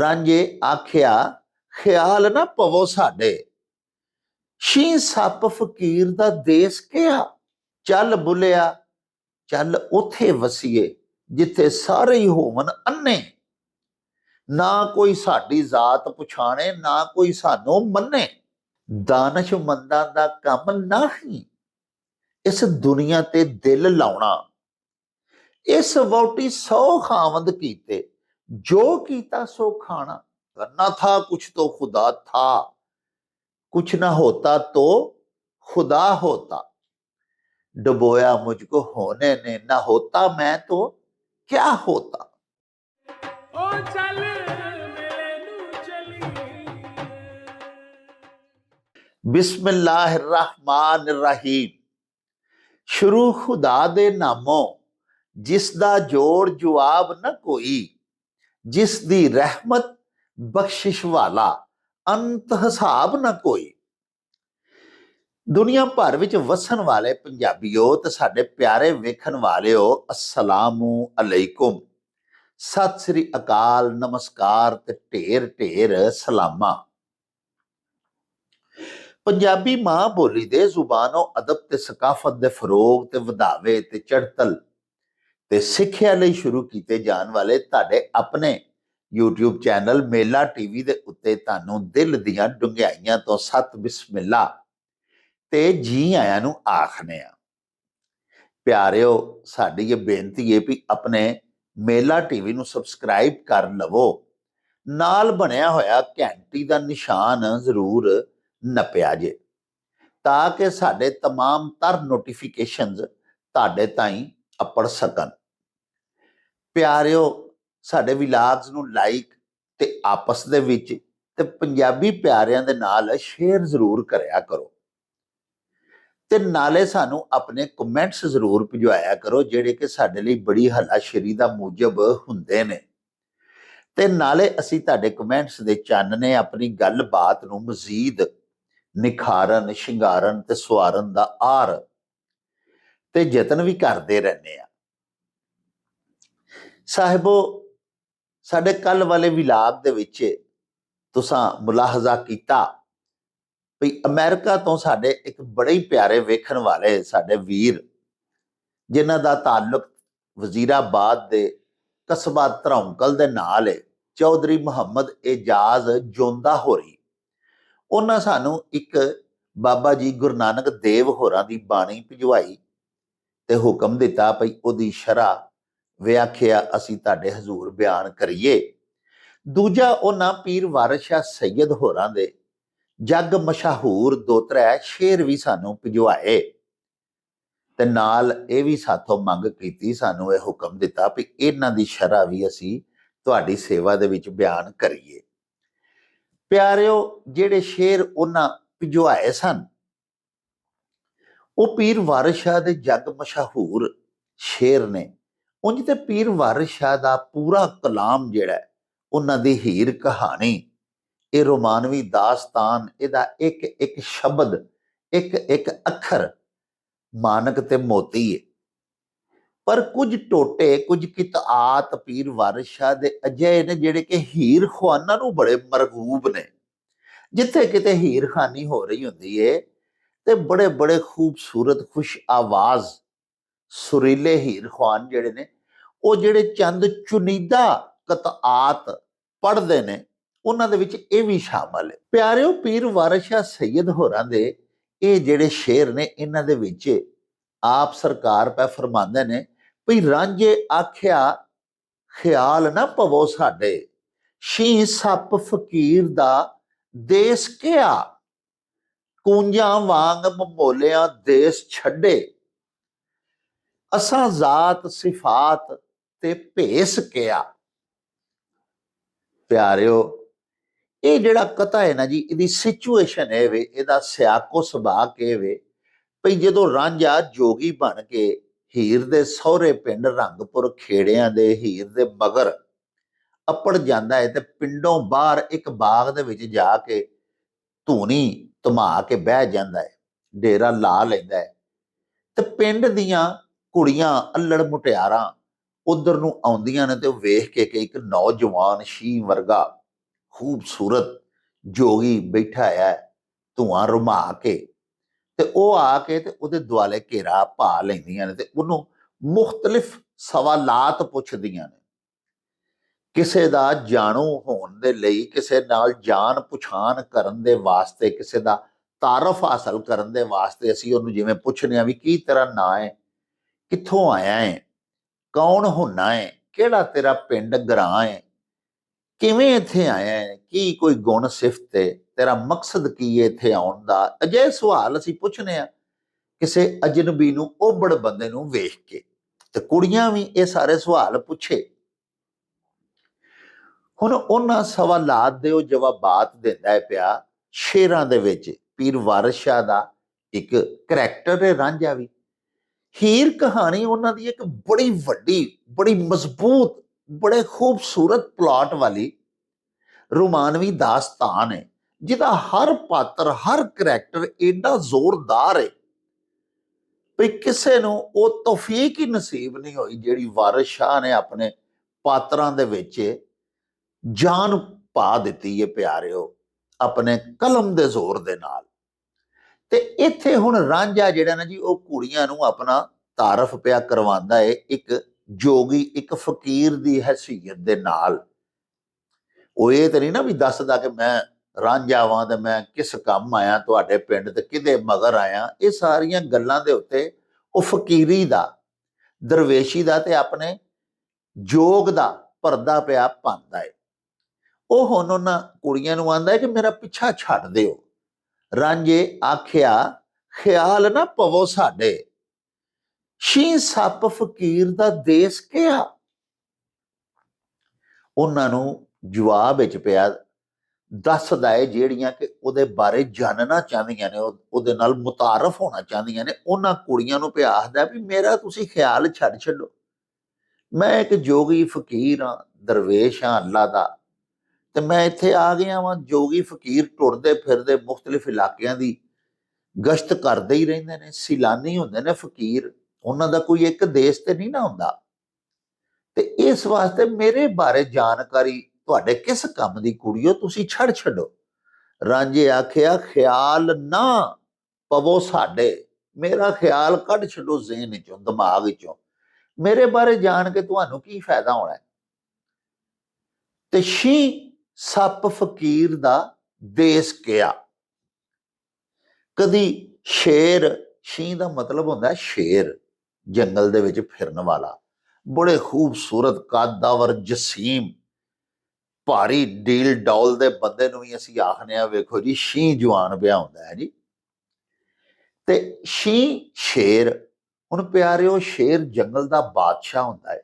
ਰਾਂਝੇ ਆਖਿਆ, ਖਿਆਲ ਨਾ ਪਵੋ ਸਾਡੇ। ਸ਼ੀ ਸੱਪ ਫਕੀਰ ਦਾ ਦੇਸ ਕਿਹਾ ਚੱਲ ਬੁਲਿਆ, ਚੱਲ ਉਥੇ ਵਸੀਏ, ਜਿੱਥੇ ਸਾਰੇ ਹੀ ਹੋਵਨ ਅੰਨੇ। ਨਾ ਕੋਈ ਸਾਡੀ ਜ਼ਾਤ ਪਛਾਣੇ, ਨਾ ਕੋਈ ਸਾਨੂੰ ਮੰਨੇ। ਦਾਨਸ਼ਮੰਦਾਂ ਦਾ ਕੰਮ ਨਹੀਂ, ਇਸ ਦੁਨੀਆ ਤੇ ਦਿਲ ਲਾਉਣਾ। ਇਸ ਵੋਟੀ ਸੌ ਖਾਵੰਦ ਕੀਤੇ جو کیتا سو کھانا۔ کرنا تھا کچھ تو خدا تھا۔ کچھ نہ ہوتا تو خدا ہوتا۔ ڈبویا مجھ کو ہونے نے نہ ہوتا میں تو کیا ہوتا؟ بسم اللہ الرحمن الرحیم۔ شروع خدا دے نامو جس دا جوڑ جواب نہ کوئی۔ ਜਿਸ ਦੀ ਰਹਿਮਤ ਬਖਸ਼ਿਸ਼ ਵਾਲਾ ਅੰਤ ਹਿਸਾਬ ਨਾ ਕੋਈ। ਦੁਨੀਆ ਭਰ ਵਿੱਚ ਵਸਣ ਵਾਲੇ ਪੰਜਾਬੀਓ ਤੇ ਸਾਡੇ ਪਿਆਰੇ ਵੇਖਣ ਵਾਲਿਓ, ਅਸਲਾਮੁ ਅਲੈਕੁਮ। ਸਤਿ ਸ੍ਰੀ ਅਕਾਲ, ਨਮਸਕਾਰ ਤੇ ਢੇਰ ਢੇਰ ਸਲਾਮਾ। ਪੰਜਾਬੀ ਮਾਂ ਬੋਲੀ ਦੇ ਜ਼ੁਬਾਨੋਂ ਅਦਬ ਤੇ ਸਕਾਫਤ ਦੇ ਫਰੋਗ ਤੇ ਵਧਾਵੇ ਤੇ ਚੜਤਲ ਤੇ ਸਿੱਖਿਆ ਲਈ ਸ਼ੁਰੂ ਕੀਤੇ ਜਾਣ ਵਾਲੇ ਤੁਹਾਡੇ ਆਪਣੇ YouTube ਚੈਨਲ ਮੇਲਾ ਟੀਵੀ ਦੇ ਉੱਤੇ ਤੁਹਾਨੂੰ ਦਿਲ ਦੀਆਂ ਡੁੰਗਿਆਈਆਂ ਤੋਂ ਸਤ ਬਿਸਮਿਲ੍ਲਾ ਤੇ ਜੀ ਆਇਆਂ ਨੂੰ ਆਖਨੇ ਆ ਪਿਆਰਿਓ ਸਾਡੀ ਇਹ ਬੇਨਤੀ ਹੈ ਵੀ ਆਪਣੇ ਮੇਲਾ ਟੀਵੀ ਨੂੰ ਸਬਸਕ੍ਰਾਈਬ ਕਰ ਲਵੋ ਨਾਲ ਬਣਿਆ ਹੋਇਆ ਘੰਟੀ ਦਾ ਨਿਸ਼ਾਨ ਜ਼ਰੂਰ ਨਪਿਆ ਜੇ ਤਾਂ ਕਿ ਸਾਡੇ तमाम ਤਰ ਨੋਟੀਫਿਕੇਸ਼ਨਸ ਤੁਹਾਡੇ ਤਾਈਂ ਅਪੜ ਸਕਣ ਪਿਆਰਿਓ, ਸਾਡੇ ਵਿਲਾਗਸ ਨੂੰ ਲਾਈਕ ਤੇ ਆਪਸ ਦੇ ਵਿੱਚ ਤੇ ਪੰਜਾਬੀ ਪਿਆਰਿਆਂ ਦੇ ਨਾਲ ਸ਼ੇਅਰ ਜ਼ਰੂਰ ਕਰਿਆ ਕਰੋ। ਤੇ ਨਾਲੇ ਸਾਨੂੰ ਆਪਣੇ ਕਮੈਂਟਸ ਜ਼ਰੂਰ ਭਿਜਵਾਇਆ ਕਰੋ, ਜਿਹੜੇ ਕਿ ਸਾਡੇ ਲਈ ਬੜੀ ਹਲਾਸ਼ਰੀ ਦਾ ਮੂਜਬ ਹੁੰਦੇ ਨੇ। ਤੇ ਨਾਲੇ ਅਸੀਂ ਤੁਹਾਡੇ ਕਮੈਂਟਸ ਦੇ ਚਾਨਣੇ ਆਪਣੀ ਗੱਲਬਾਤ ਨੂੰ ਮਜ਼ੀਦ ਨਿਖਾਰਨ, ਸ਼ਿੰਗਾਰਨ ਤੇ ਸਵਾਰਨ ਦਾ ਆਰ ਤੇ ਯਤਨ ਵੀ ਕਰਦੇ ਰਹਿੰਦੇ ਆ। ਸਾਹਿਬੋ, ਸਾਡੇ ਕੱਲ ਵਾਲੇ ਵਿਲਾਪ ਦੇ ਵਿੱਚ ਤੁਸੀਂ ਮੁਲਾਹਜ਼ਾ ਕੀਤਾ ਵੀ ਅਮਰੀਕਾ ਤੋਂ ਸਾਡੇ ਇੱਕ ਬੜੇ ਹੀ ਪਿਆਰੇ ਵੇਖਣ ਵਾਲੇ ਸਾਡੇ ਵੀਰ, ਜਿਨ੍ਹਾਂ ਦਾ ਤਾਲੁਕ ਵਜ਼ੀਰਾਬਾਦ ਦੇ ਕਸਬਾ ਧਰਮਕਲ ਦੇ ਨਾਲ ਹੈ ਚੌਧਰੀ ਮੁਹੰਮਦ ਇਜਾਜ਼ ਜੋਂਦਾ ਹੋਰੀ। ਉਹਨਾਂ ਸਾਨੂੰ ਇੱਕ ਬਾਬਾ ਜੀ ਗੁਰੂ ਨਾਨਕ ਦੇਵ ਹੋਰਾਂ ਦੀ ਬਾਣੀ ਭਿਜਵਾਈ ਤੇ ਹੁਕਮ ਦਿੱਤਾ ਭਈ ਉਹਦੀ ਸ਼ਰਾ ਵਿਆਖਿਆ ਅਸੀਂ ਤੁਹਾਡੇ ਹਜ਼ੂਰ ਬਿਆਨ ਕਰੀਏ। ਦੂਜਾ ਉਹਨਾਂ ਪੀਰ ਵਾਰਿਸ ਸ਼ਾਹ ਸੈਯਦ ਹੋਰਾਂ ਦੇ, ਜੱਗ ਮਸ਼ਹੂਰ ਦੋਤਰਾ ਸ਼ੇਰ ਵੀ ਸਾਨੂੰ ਭਿਜਵਾਏ। ਤੇ ਨਾਲ ਇਹ ਵੀ ਸਾਥੋਂ ਮੰਗ ਕੀਤੀ, ਸਾਨੂੰ ਇਹ ਹੁਕਮ ਦਿੱਤਾ ਵੀ ਇਹਨਾਂ ਦੀ ਸ਼ਰ੍ਹਾ ਵੀ ਅਸੀਂ ਤੁਹਾਡੀ ਸੇਵਾ ਦੇ ਵਿੱਚ ਬਿਆਨ ਕਰੀਏ। ਪਿਆਰਿਓ, ਜਿਹੜੇ ਸ਼ੇਰ ਉਹਨਾਂ ਭਿਜਵਾਏ ਸਨ, ਉਹ ਪੀਰ ਵਾਰਿਸ ਸ਼ਾਹ ਦੇ ਜੱਗ ਮਸ਼ਹੂਰ ਸ਼ੇਰ ਨੇ। ਉਂਝ ਤੇ ਪੀਰ ਵਾਰਿਸ ਸ਼ਾਹ ਦਾ ਪੂਰਾ ਕਲਾਮ ਜਿਹੜਾ ਉਹਨਾਂ ਦੀ ਹੀਰ ਕਹਾਣੀ। ਇਹ ਰੋਮਾਨਵੀ ਦਾਸਤਾਨ, ਇਹਦਾ ਇੱਕ ਇੱਕ ਸ਼ਬਦ ਇੱਕ ਇੱਕ ਅੱਖਰ ਮਾਨਕ ਤੇ ਮੋਤੀ ਹੈ ਪਰ ਕੁਝ ਟੋਟੇ, ਕੁਝ ਕਿਤਾਤ ਪੀਰ ਵਾਰਿਸ ਸ਼ਾਹ ਦੇ ਅਜਿਹੇ ਨੇ ਜਿਹੜੇ ਕਿ ਹੀਰ ਖਵਾਨਾ ਨੂੰ ਬੜੇ ਮਰਗੂਬ ਨੇ। ਜਿੱਥੇ ਕਿਤੇ ਹੀਰ ਖਾਨੀ ਹੋ ਰਹੀ ਹੁੰਦੀ ਏ, ਤੇ ਬੜੇ ਬੜੇ ਖੂਬਸੂਰਤ ਖੁਸ਼ ਆਵਾਜ਼ ਸੁਰੀਲੇ ਹੀਰ ਖਾਨ ਜਿਹੜੇ ਨੇ, ਉਹ ਜਿਹੜੇ ਚੰਦ ਚੁਨੀਦਾ ਕਤਾਤ ਪੜ੍ਹਦੇ ਨੇ, ਉਹਨਾਂ ਦੇ ਵਿੱਚ ਇਹ ਵੀ ਸ਼ਾਮਲ ਹੈ। ਪਿਆਰਿਓ, ਪੀਰ ਵਾਰਿਸ ਸ਼ਾਹ ਹੋਰਾਂ ਦੇ ਇਹ ਜਿਹੜੇ ਸ਼ੇਰ ਨੇ, ਇਹਨਾਂ ਦੇ ਵਿੱਚ ਆਪ ਸਰਕਾਰ ਪੈ ਫਰਮਾਉਂਦੇ ਨੇ ਵੀ ਰਾਂਝੇ ਆਖਿਆ, ਖਿਆਲ ਨਾ ਪਵੋ ਸਾਡੇ ਸ਼ੀ ਸੱਪ ਫਕੀਰ ਦਾ ਦੇਸ ਕਿਆ? ਕੂੰਜਾਂ ਵਾਂਗ ਮਮੋਲਿਆਂ ਦੇਸ ਛੱਡੇ ਅਸਾਂ ਜ਼ਾਤ ਸਿਫਾਤ ਤੇ ਭੇਸ ਕਿਆ? ਪਿਆਰਿਓ, ਇਹ ਜਿਹੜਾ ਕਥਾ ਹੈ ਨਾ ਜੀ, ਇਹਦੀ ਸਿਚੁਏਸ਼ਨ ਹੈ ਵੇ, ਇਹਦਾ ਸਿਆਕੋ ਸੁਭਾਅ ਕੇ ਵੇ, ਭਈ ਜਦੋਂ ਰਾਂਝਾ ਜੋਗੀ ਬਣ ਕੇ ਹੀਰ ਦੇ ਸਹੁਰੇ ਪਿੰਡ ਰੰਗਪੁਰ ਖੇੜਿਆਂ ਦੇ ਹੀਰ ਦੇ ਮਗਰ ਅੱਪੜ ਜਾਂਦਾ ਹੈ ਤੇ ਪਿੰਡੋਂ ਬਾਹਰ ਇੱਕ ਬਾਗ ਦੇ ਵਿੱਚ ਜਾ ਕੇ ਧੂਣੀ ਧਮਾ ਕੇ ਬਹਿ ਜਾਂਦਾ ਹੈ, ਡੇਰਾ ਲਾ ਲੈਂਦਾ ਹੈ ਤੇ ਪਿੰਡ ਦੀਆਂ ਕੁੜੀਆਂ ਅల్లੜ ਮੁਟਿਆਰਾਂ ਉਧਰ ਨੂੰ ਆਉਂਦੀਆਂ ਨੇ ਤੇ ਉਹ ਵੇਖ ਕੇ ਕਿ ਇੱਕ ਨੌਜਵਾਨ ਸ਼ੀ ਵਰਗਾ ਖੂਬਸੂਰਤ ਜੋਗੀ ਬੈਠਾ ਹੈ ਧੂਆਂ ਰੁਮਾ ਕੇ ਤੇ ਉਹ ਆ ਕੇ ਤੇ ਉਹਦੇ ਦੁਆਲੇ ਘੇਰਾ ਪਾ ਲੈਂਦੀਆਂ ਨੇ ਤੇ ਉਹਨੂੰ ਮੁxtਲਿਫ ਸਵਾਲਾਤ ਪੁੱਛਦੀਆਂ ਨੇ। ਕਿਸੇ ਦਾ ਜਾਣੂ ਹੋਣ ਦੇ ਲਈ, ਕਿਸੇ ਨਾਲ ਜਾਣ ਪਛਾਣ ਕਰਨ ਦੇ ਵਾਸਤੇ, ਕਿਸੇ ਦਾ ਤਾਰਫ ਹਾਸਲ ਕਰਨ ਦੇ ਵਾਸਤੇ ਅਸੀਂ ਉਹਨੂੰ ਜਿਵੇਂ ਪੁੱਛਨੇ ਆ ਵੀ ਕੀ ਤੇਰਾ ਨਾਂ ਹੈ? ਕਿੱਥੋਂ ਆਇਆ ਹੈ ਕੌਣ ਹੁੰਨਾ ਹੈ ਕਿਹੜਾ ਤੇਰਾ ਪਿੰਡ ਗਰਾਂ ਹੈ ਕਿਵੇਂ ਇੱਥੇ ਆਇਆ ਹੈ ਕੀ ਕੋਈ ਗੁਣ ਸਿਫਤ ਹੈ ਤੇਰਾ ਮਕਸਦ ਕੀ ਹੈ ਇੱਥੇ ਆਉਣ ਦਾ? ਅਜੇ ਸਵਾਲ ਅਸੀਂ ਪੁੱਛਨੇ ਆ। ਕਿਸੇ ਅਜਨਬੀ ਨੂੰ ਓਬੜ ਬੰਦੇ ਨੂੰ ਵੇਖ ਕੇ। ਤੇ ਕੁੜੀਆਂ ਵੀ ਇਹ ਸਾਰੇ ਸਵਾਲ ਪੁੱਛੇ। ਹੁਣ ਉਹਨਾਂ ਸਵਾਲਾਤ ਦੇ ਉਹ ਜਵਾਬਾਤ ਦਿੰਦਾ ਹੈ ਪਿਆ, ਸ਼ੇਰਾਂ ਦੇ ਵਿੱਚ। ਪੀਰ ਵਾਰਿਸ ਦਾ ਇੱਕ ਕਰੈਕਟਰ ਹੈ, ਰਾਂਝਾ ਵੀ। ਹੀਰ ਕਹਾਣੀ ਉਹਨਾਂ ਦੀ ਇੱਕ ਬੜੀ ਵੱਡੀ, ਬੜੀ ਮਜ਼ਬੂਤ, ਬੜੇ ਖੂਬਸੂਰਤ ਪਲਾਟ ਵਾਲੀ ਰੋਮਾਨਵੀ ਦਾਸਤਾਨ ਹੈ, ਜਿਹਦਾ ਹਰ ਪਾਤਰ, ਹਰ ਕਰੈਕਟਰ ਏਡਾ ਜ਼ੋਰਦਾਰ ਹੈ ਵੀ ਕਿਸੇ ਨੂੰ ਉਹ ਤੌਫੀਕ ਹੀ ਨਸੀਬ ਨਹੀਂ ਹੋਈ ਜਿਹੜੀ ਵਾਰਿਸ ਸ਼ਾਹ ਨੇ ਆਪਣੇ ਪਾਤਰਾਂ ਦੇ ਵਿੱਚ ਜਾਨ ਪਾ ਦਿੱਤੀ ਹੈ ਪਿਆਰਿਓ, ਆਪਣੇ ਕਲਮ ਦੇ ਜ਼ੋਰ ਦੇ ਨਾਲ। ਤੇ ਇੱਥੇ ਹੁਣ ਰਾਂਝਾ ਜਿਹੜਾ ਨਾ ਜੀ, ਉਹ ਕੁੜੀਆਂ ਨੂੰ ਆਪਣਾ ਤਾਰਫ ਪਿਆ ਕਰਵਾਉਂਦਾ ਏ, ਇੱਕ ਜੋਗੀ, ਇੱਕ ਫਕੀਰ ਦੀ ਹیثیت ਦੇ ਨਾਲ। ਉਹ ਇਹ ਤੇ ਨਹੀਂ ਨਾ ਵੀ ਦੱਸਦਾ ਕਿ ਮੈਂ ਰਾਂਝਾ ਵਾਂ ਤੇ ਮੈਂ ਕਿਸ ਕੰਮ ਆਇਆ, ਤੁਹਾਡੇ ਪਿੰਡ ਤੇ ਕਿਦੇ ਮਗਰ ਆਇਆ। ਇਹ ਸਾਰੀਆਂ ਗੱਲਾਂ ਦੇ ਉੱਤੇ ਉਹ ਫਕੀਰੀ ਦਾ, ਦਰਵੇਸ਼ੀ ਦਾ ਤੇ ਆਪਣੇ ਜੋਗ ਦਾ ਪਰਦਾ ਪਿਆ ਪਾਉਂਦਾ ਏ। ਉਹ ਹੁਣ ਉਹਨਾਂ ਕੁੜੀਆਂ ਨੂੰ ਆਂਦਾ ਕਿ ਮੇਰਾ ਪਿੱਛਾ ਛੱਡ ਦਿਓ। ਰਾਂਝੇ ਆਖਿਆ, ਖਿਆਲ ਨਾ ਪਵੋ ਸਾਡੇ। ਸ਼ੀ ਸੱਪ ਫਕੀਰ ਦਾ ਦੇਸ ਕਿਹਾ ਉਹਨਾਂ ਨੂੰ ਜਵਾਬ ਵਿੱਚ ਪਿਆ, ਦੱਸਦਾ ਏ ਜਿਹੜੀਆਂ ਕਿ ਉਹਦੇ ਬਾਰੇ ਜਾਣਨਾ ਚਾਹੁੰਦੀਆਂ ਨੇ, ਉਹ- ਉਹਦੇ ਨਾਲ ਮੁਤਾਰਫ ਹੋਣਾ ਚਾਹੁੰਦੀਆਂ ਨੇ। ਉਹਨਾਂ ਕੁੜੀਆਂ ਨੂੰ ਪਿਆ ਆਖਦਾ ਵੀ ਮੇਰਾ ਤੁਸੀਂ ਖਿਆਲ ਛੱਡ ਛੱਡੋ। ਮੈਂ ਇੱਕ ਜੋਗੀ ਫਕੀਰ ਹਾਂ, ਦਰਵੇਸ਼ ਹਾਂ, ਅੱਲਾ ਦਾ। ਤੇ ਮੈਂ ਇੱਥੇ ਆ ਗਿਆ ਵਾਂ, ਜੋਗੀ ਫਕੀਰ ਟੁਰਦੇ ਫਿਰਦੇ ਮੁxtਲਿਫ ਇਲਾਕਿਆਂ ਦੀ ਗਸ਼ਤ ਕਰਦੇ ਹੀ ਰਹਿੰਦੇ ਨੇ, ਸਿਲਾਨੀ ਹੁੰਦੇ ਨੇ ਫਕੀਰ, ਉਹਨਾਂ ਦਾ ਕੋਈ ਇੱਕ ਦੇਸ਼ ਤੇ ਨਹੀਂ ਨਾ ਹੁੰਦਾ। ਤੇ ਇਸ ਵਾਸਤੇ ਮੇਰੇ ਬਾਰੇ ਜਾਣਕਾਰੀ ਤੁਹਾਡੇ ਕਿਸ ਕੰਮ ਦੀ ਕੁੜੀਓ, ਤੁਸੀਂ ਛੱਡ ਛੱਡੋ। ਰਾਂਝੇ ਆਖਿਆ, ਖਿਆਲ ਨਾ ਪਵੋ ਸਾਡੇ, ਮੇਰਾ ਖਿਆਲ ਕੱਢ ਛੱਡੋ ਜ਼ਿਹਨ ਚੋਂ, ਦਿਮਾਗ ਚੋਂ। ਮੇਰੇ ਬਾਰੇ ਜਾਣ ਕੇ ਤੁਹਾਨੂੰ ਕੀ ਫਾਇਦਾ ਹੋਣਾ ਤੇ ਸ਼ੀ ਸੱਪ ਫਕੀਰ ਦਾ ਦੇਸ ਕਿਆ? ਕਦੀ ਸ਼ੇਰ ਸ਼ੀ ਦਾ ਮਤਲਬ ਹੁੰਦਾ ਸ਼ੇਰ, ਜੰਗਲ ਦੇ ਵਿੱਚ ਫਿਰਨ ਵਾਲਾ। ਬੜੇ ਖੂਬਸੂਰਤ ਕਾਦਾਵਰ ਜਸੀਮ, ਭਾਰੀ ਡੀਲ ਡੌਲ ਦੇ ਬੰਦੇ ਨੂੰ ਵੀ ਅਸੀਂ ਆਖਨੇ ਆ ਵੇਖੋ ਜੀ ਸ਼ੀ ਜਵਾਨ ਪਿਆ ਹੁੰਦਾ ਹੈ ਜੀ। ਤੇ ਸ਼ੀ ਸ਼ੇਰ, ਹੁਣ ਪਿਆਰਿਓ, ਸ਼ੇਰ ਜੰਗਲ ਦਾ ਬਾਦਸ਼ਾਹ ਹੁੰਦਾ ਹੈ।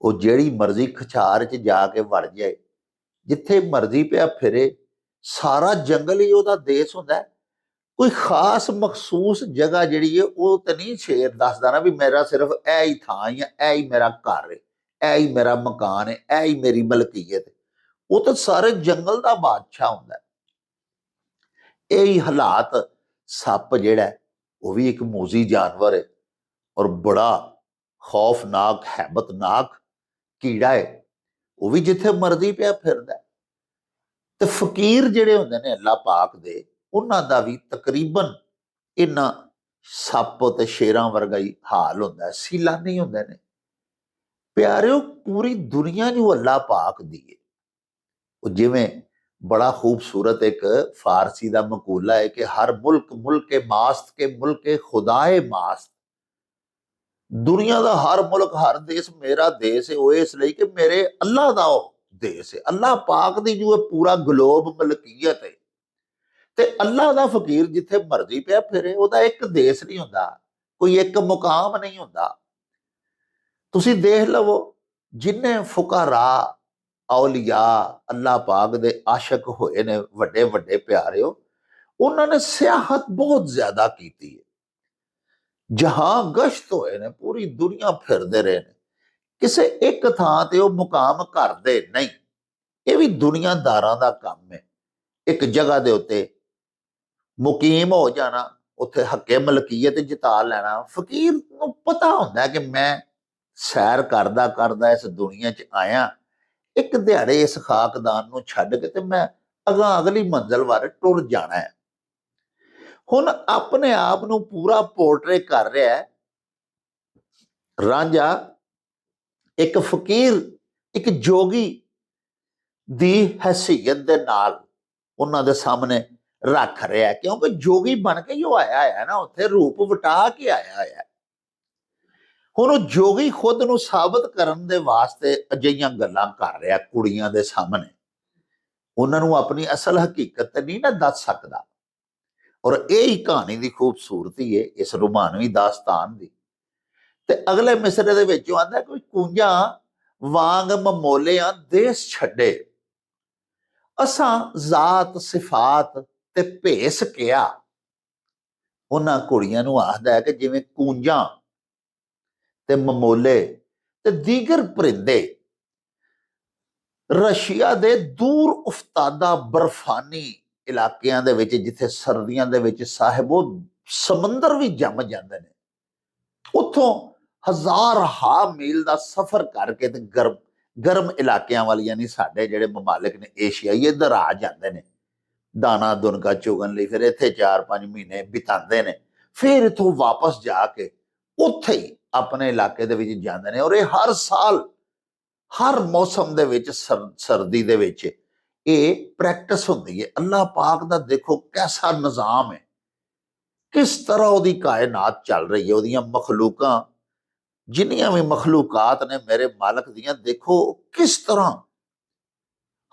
ਉਹ ਜਿਹੜੀ ਮਰਜ਼ੀ ਖਚਾਰ 'ਚ ਜਾ ਕੇ ਵੜ ਜਾਏ ਜਿੱਥੇ ਮਰਜ਼ੀ ਪਿਆ ਫਿਰੇ, ਸਾਰਾ ਜੰਗਲ ਹੀ ਉਹਦਾ ਦੇਸ਼ ਹੁੰਦਾ ਕੋਈ ਖਾਸ ਮਖਸੂਸ ਜਗ੍ਹਾ ਜਿਹੜੀ ਹੈ, ਉਹ ਤਾਂ ਨਹੀਂ ਸ਼ੇਰ ਦੱਸਦਾ ਨਾ ਵੀ ਮੇਰਾ ਸਿਰਫ ਇਹ ਹੀ ਥਾਂ ਜਾਂ ਇਹ ਹੀ ਮੇਰਾ ਘਰ ਹੈ, ਇਹ ਹੀ ਮੇਰਾ ਮਕਾਨ ਹੈ, ਇਹ ਹੀ ਮੇਰੀ ਮਲਕੀਅਤ ਹੈ। ਉਹ ਤਾਂ ਸਾਰੇ ਜੰਗਲ ਦਾ ਬਾਦਸ਼ਾਹ ਹੁੰਦਾ ਹੈ। ਇਹ ਹੀ ਹਾਲਾਤ ਸੱਪ ਜਿਹੜਾ ਉਹ ਵੀ ਇੱਕ ਮੋਜ਼ੀ ਜਾਨਵਰ ਹੈ ਔਰ ਬੜਾ ਖੌਫਨਾਕ, ਹੈਬਤਨਾਕ ਕੀੜਾ ਹੈ। ਉਹ ਵੀ ਜਿੱਥੇ ਮਰਜ਼ੀ ਪਿਆ ਫਿਰਦਾ ਤੇ ਫਕੀਰ ਜਿਹੜੇ ਹੁੰਦੇ ਨੇ ਅੱਲਾ ਪਾਕ ਦੇ, ਉਹਨਾਂ ਦਾ ਵੀ ਤਕਰੀਬਨ ਇਹਨਾਂ ਸੱਪ ਤੇ ਸ਼ੇਰਾਂ ਵਰਗਾ ਹੀ ਹਾਲ ਹੁੰਦਾ ਹੈ ਸੀਲਾਨੀ ਹੁੰਦੇ ਨੇ। ਪਿਆਰਿਓ, ਪੂਰੀ ਦੁਨੀਆ ਨੂੰ ਅੱਲਾ ਪਾਕ ਦੀ ਹੈ ਉਹ ਜਿਵੇਂ ਬੜਾ ਖੂਬਸੂਰਤ ਇੱਕ ਫਾਰਸੀ ਦਾ ਮਕੂਲਾ ਹੈ ਕਿ ਹਰ ਮੁਲਕ ਮੁਲਕ ਮਾਸਤ ਕੇ ਮੁਲਕ ਖੁਦਾਏ ਮਾਸਤ। ਦੁਨੀਆ ਦਾ ਹਰ ਮੁਲਕ, ਹਰ ਦੇਸ਼ ਮੇਰਾ ਦੇਸ਼ ਹੈ, ਉਹ ਇਸ ਲਈ ਕਿ ਮੇਰੇ ਅੱਲਾ ਦਾ ਉਹ ਦੇਸ਼ ਹੈ। ਅੱਲਾ ਪਾਕ ਦੀ ਜੋ ਇਹ ਪੂਰਾ ਗਲੋਬ ਮਲਕੀਅਤ ਹੈ। ਤੇ ਅੱਲਾ ਦਾ ਫਕੀਰ ਜਿੱਥੇ ਮਰਜ਼ੀ ਪਿਆ ਫਿਰੇ, ਉਹਦਾ ਇੱਕ ਦੇਸ਼ ਨਹੀਂ ਹੁੰਦਾ, ਕੋਈ ਇੱਕ ਮੁਕਾਮ ਨਹੀਂ ਹੁੰਦਾ। ਤੁਸੀਂ ਦੇਖ ਲਵੋ, ਜਿੰਨੇ ਫੁਕਾਰਾ, ਔਲੀਆ ਅੱਲਾ ਪਾਕ ਦੇ ਆਸ਼ਿਕ ਹੋਏ ਨੇ ਵੱਡੇ ਵੱਡੇ ਪਿਆਰਿਓ, ਉਹਨਾਂ ਨੇ ਸਿਆਹਤ ਬਹੁਤ ਜ਼ਿਆਦਾ ਕੀਤੀ ਹੈ। ਜਹਾਂ ਗਸ਼ਤ ਹੋਏ ਨੇ, ਪੂਰੀ ਦੁਨੀਆ ਫਿਰਦੇ ਰਹੇ ਨੇ। ਕਿਸੇ ਇੱਕ ਥਾਂ ਤੇ ਉਹ ਮੁਕਾਮ ਕਰਦੇ ਨਹੀਂ। ਇਹ ਵੀ ਦੁਨੀਆਦਾਰਾਂ ਦਾ ਕੰਮ ਹੈ ਇੱਕ ਜਗ੍ਹਾ ਦੇ ਉੱਤੇ ਮੁਕੀਮ ਹੋ ਜਾਣਾ, ਉੱਥੇ ਹੱਕੇ ਮਲਕੀਅਤ ਜਿਤਾ ਲੈਣਾ। ਫਕੀਰ ਨੂੰ ਪਤਾ ਹੁੰਦਾ ਕਿ ਮੈਂ ਸੈਰ ਕਰਦਾ ਕਰਦਾ ਇਸ ਦੁਨੀਆ 'ਚ ਆਇਆ। ਇੱਕ ਦਿਹਾੜੇ ਇਸ ਖਾਕਦਾਨ ਨੂੰ ਛੱਡ ਕੇ ਤੇ ਮੈਂ ਅਗਾਂ ਅਗਲੀ ਮੰਜ਼ਲ ਬਾਰੇ ਟੁਰ ਜਾਣਾ ਹੈ। ਹੁਣ ਆਪਣੇ ਆਪ ਨੂੰ ਪੂਰਾ ਪੋਰਟਰੇ ਕਰ ਰਿਹਾ ਹੈ। ਰਾਂਝਾ ਇੱਕ ਫਕੀਰ, ਇੱਕ ਜੋਗੀ ਦੀ ਹਸੀਅਤ ਦੇ ਨਾਲ ਉਹਨਾਂ ਦੇ ਸਾਹਮਣੇ ਰੱਖ ਰਿਹਾ ਕਿਉਂਕਿ ਜੋਗੀ ਬਣ ਕੇ ਹੀ ਉਹ ਆਇਆ ਹੈ ਨਾ, ਉੱਥੇ ਰੂਪ ਵਟਾ ਕੇ ਆਇਆ ਹੈ। ਹੁਣ ਉਹ ਜੋਗੀ ਖੁਦ ਨੂੰ ਸਾਬਤ ਕਰਨ ਦੇ ਵਾਸਤੇ ਅਜਿਹੀਆਂ ਗੱਲਾਂ ਕਰ ਰਿਹਾ ਕੁੜੀਆਂ ਦੇ ਸਾਹਮਣੇ। ਉਹਨਾਂ ਨੂੰ ਆਪਣੀ ਅਸਲ ਹਕੀਕਤ ਨਹੀਂ ਨਾ ਦੱਸ ਸਕਦਾ। ਔਰ ਇਹ ਹੀ ਕਹਾਣੀ ਦੀ ਖੂਬਸੂਰਤੀ ਹੈ ਇਸ ਰੋਮਾਨਵੀ ਦਾਸਤਾਨ ਦੀ। ਤੇ ਅਗਲੇ ਮਿਸਰੇ ਦੇ ਵਿੱਚ ਆਂਦਾ ਕੋਈ ਕੂੰਜਾਂ ਵਾਂਗ ਮਮੋਲਿਆਂ ਦੇਸ਼ ਛੱਡੇ। ਅਸਾਂ ਜ਼ਾਤ ਸਿਫਾਤ ਤੇ ਭੇਸ ਕਿਆ। ਉਹਨਾਂ ਕੁੜੀਆਂ ਨੂੰ ਆਖਦਾ ਹੈ ਕਿ ਜਿਵੇਂ ਕੂੰਜਾਂ ਤੇ ਮਮੋਲੇ ਤੇ ਦੀਗਰ ਪਰਿੰਦੇ ਰਸ਼ੀਆ ਦੇ ਦੂਰ ਉਫਤਾਦਾ ਬਰਫਾਨੀ ਇਲਾਕਿਆਂ ਦੇ ਵਿੱਚ, ਜਿੱਥੇ ਸਰਦੀਆਂ ਦੇ ਵਿੱਚ ਸਾਹਿਬੋ ਸਮੁੰਦਰ ਵੀ ਜੰਮ ਜਾਂਦੇ ਨੇ। ਉੱਥੋਂ ਹਜ਼ਾਰ ਹਾ ਮੀਲ ਦਾ ਸਫ਼ਰ ਕਰਕੇ ਤੇ ਗਰਮ ਗਰਮ ਇਲਾਕਿਆਂ ਵਾਲੀ ਯਾਨੀ ਸਾਡੇ ਜਿਹੜੇ ਮਮਾਲਕ ਨੇ, ਏਸ਼ੀਆਈ ਇੱਧਰ ਆ ਜਾਂਦੇ ਨੇ। ਦਾਣਾ ਦੁਨਕਾ ਚੁਗਣ ਲਈ ਫਿਰ ਇੱਥੇ 4-5 ਮਹੀਨੇ ਬਿਤਾਉਂਦੇ ਨੇ। ਫਿਰ ਇਥੋਂ ਵਾਪਸ ਜਾ ਕੇ ਉੱਥੇ ਹੀ ਆਪਣੇ ਇਲਾਕੇ ਦੇ ਵਿੱਚ ਜਾਂਦੇ ਨੇ ਔਰ ਇਹ ਹਰ ਸਾਲ, ਹਰ ਮੌਸਮ ਦੇ ਵਿੱਚ ਸਰਦੀ ਦੇ ਵਿੱਚ ਇਹ ਪ੍ਰੈਕਟਿਸ ਹੁੰਦੀ ਹੈ। ਅੱਲਾਹ ਪਾਕ ਦਾ ਦੇਖੋ ਕੈਸਾ ਨਿਜ਼ਾਮ ਹੈ। ਕਿਸ ਤਰ੍ਹਾਂ ਉਹਦੀ ਕਾਇਨਾਤ ਚੱਲ ਰਹੀ ਹੈ, ਉਹਦੀਆਂ ਮਖਲੂਕਾਂ, ਜਿੰਨੀਆਂ ਵੀ ਮਖਲੂਕਾਤ ਨੇ ਮੇਰੇ ਮਾਲਕ ਦੀਆਂ, ਦੇਖੋ ਕਿਸ ਤਰ੍ਹਾਂ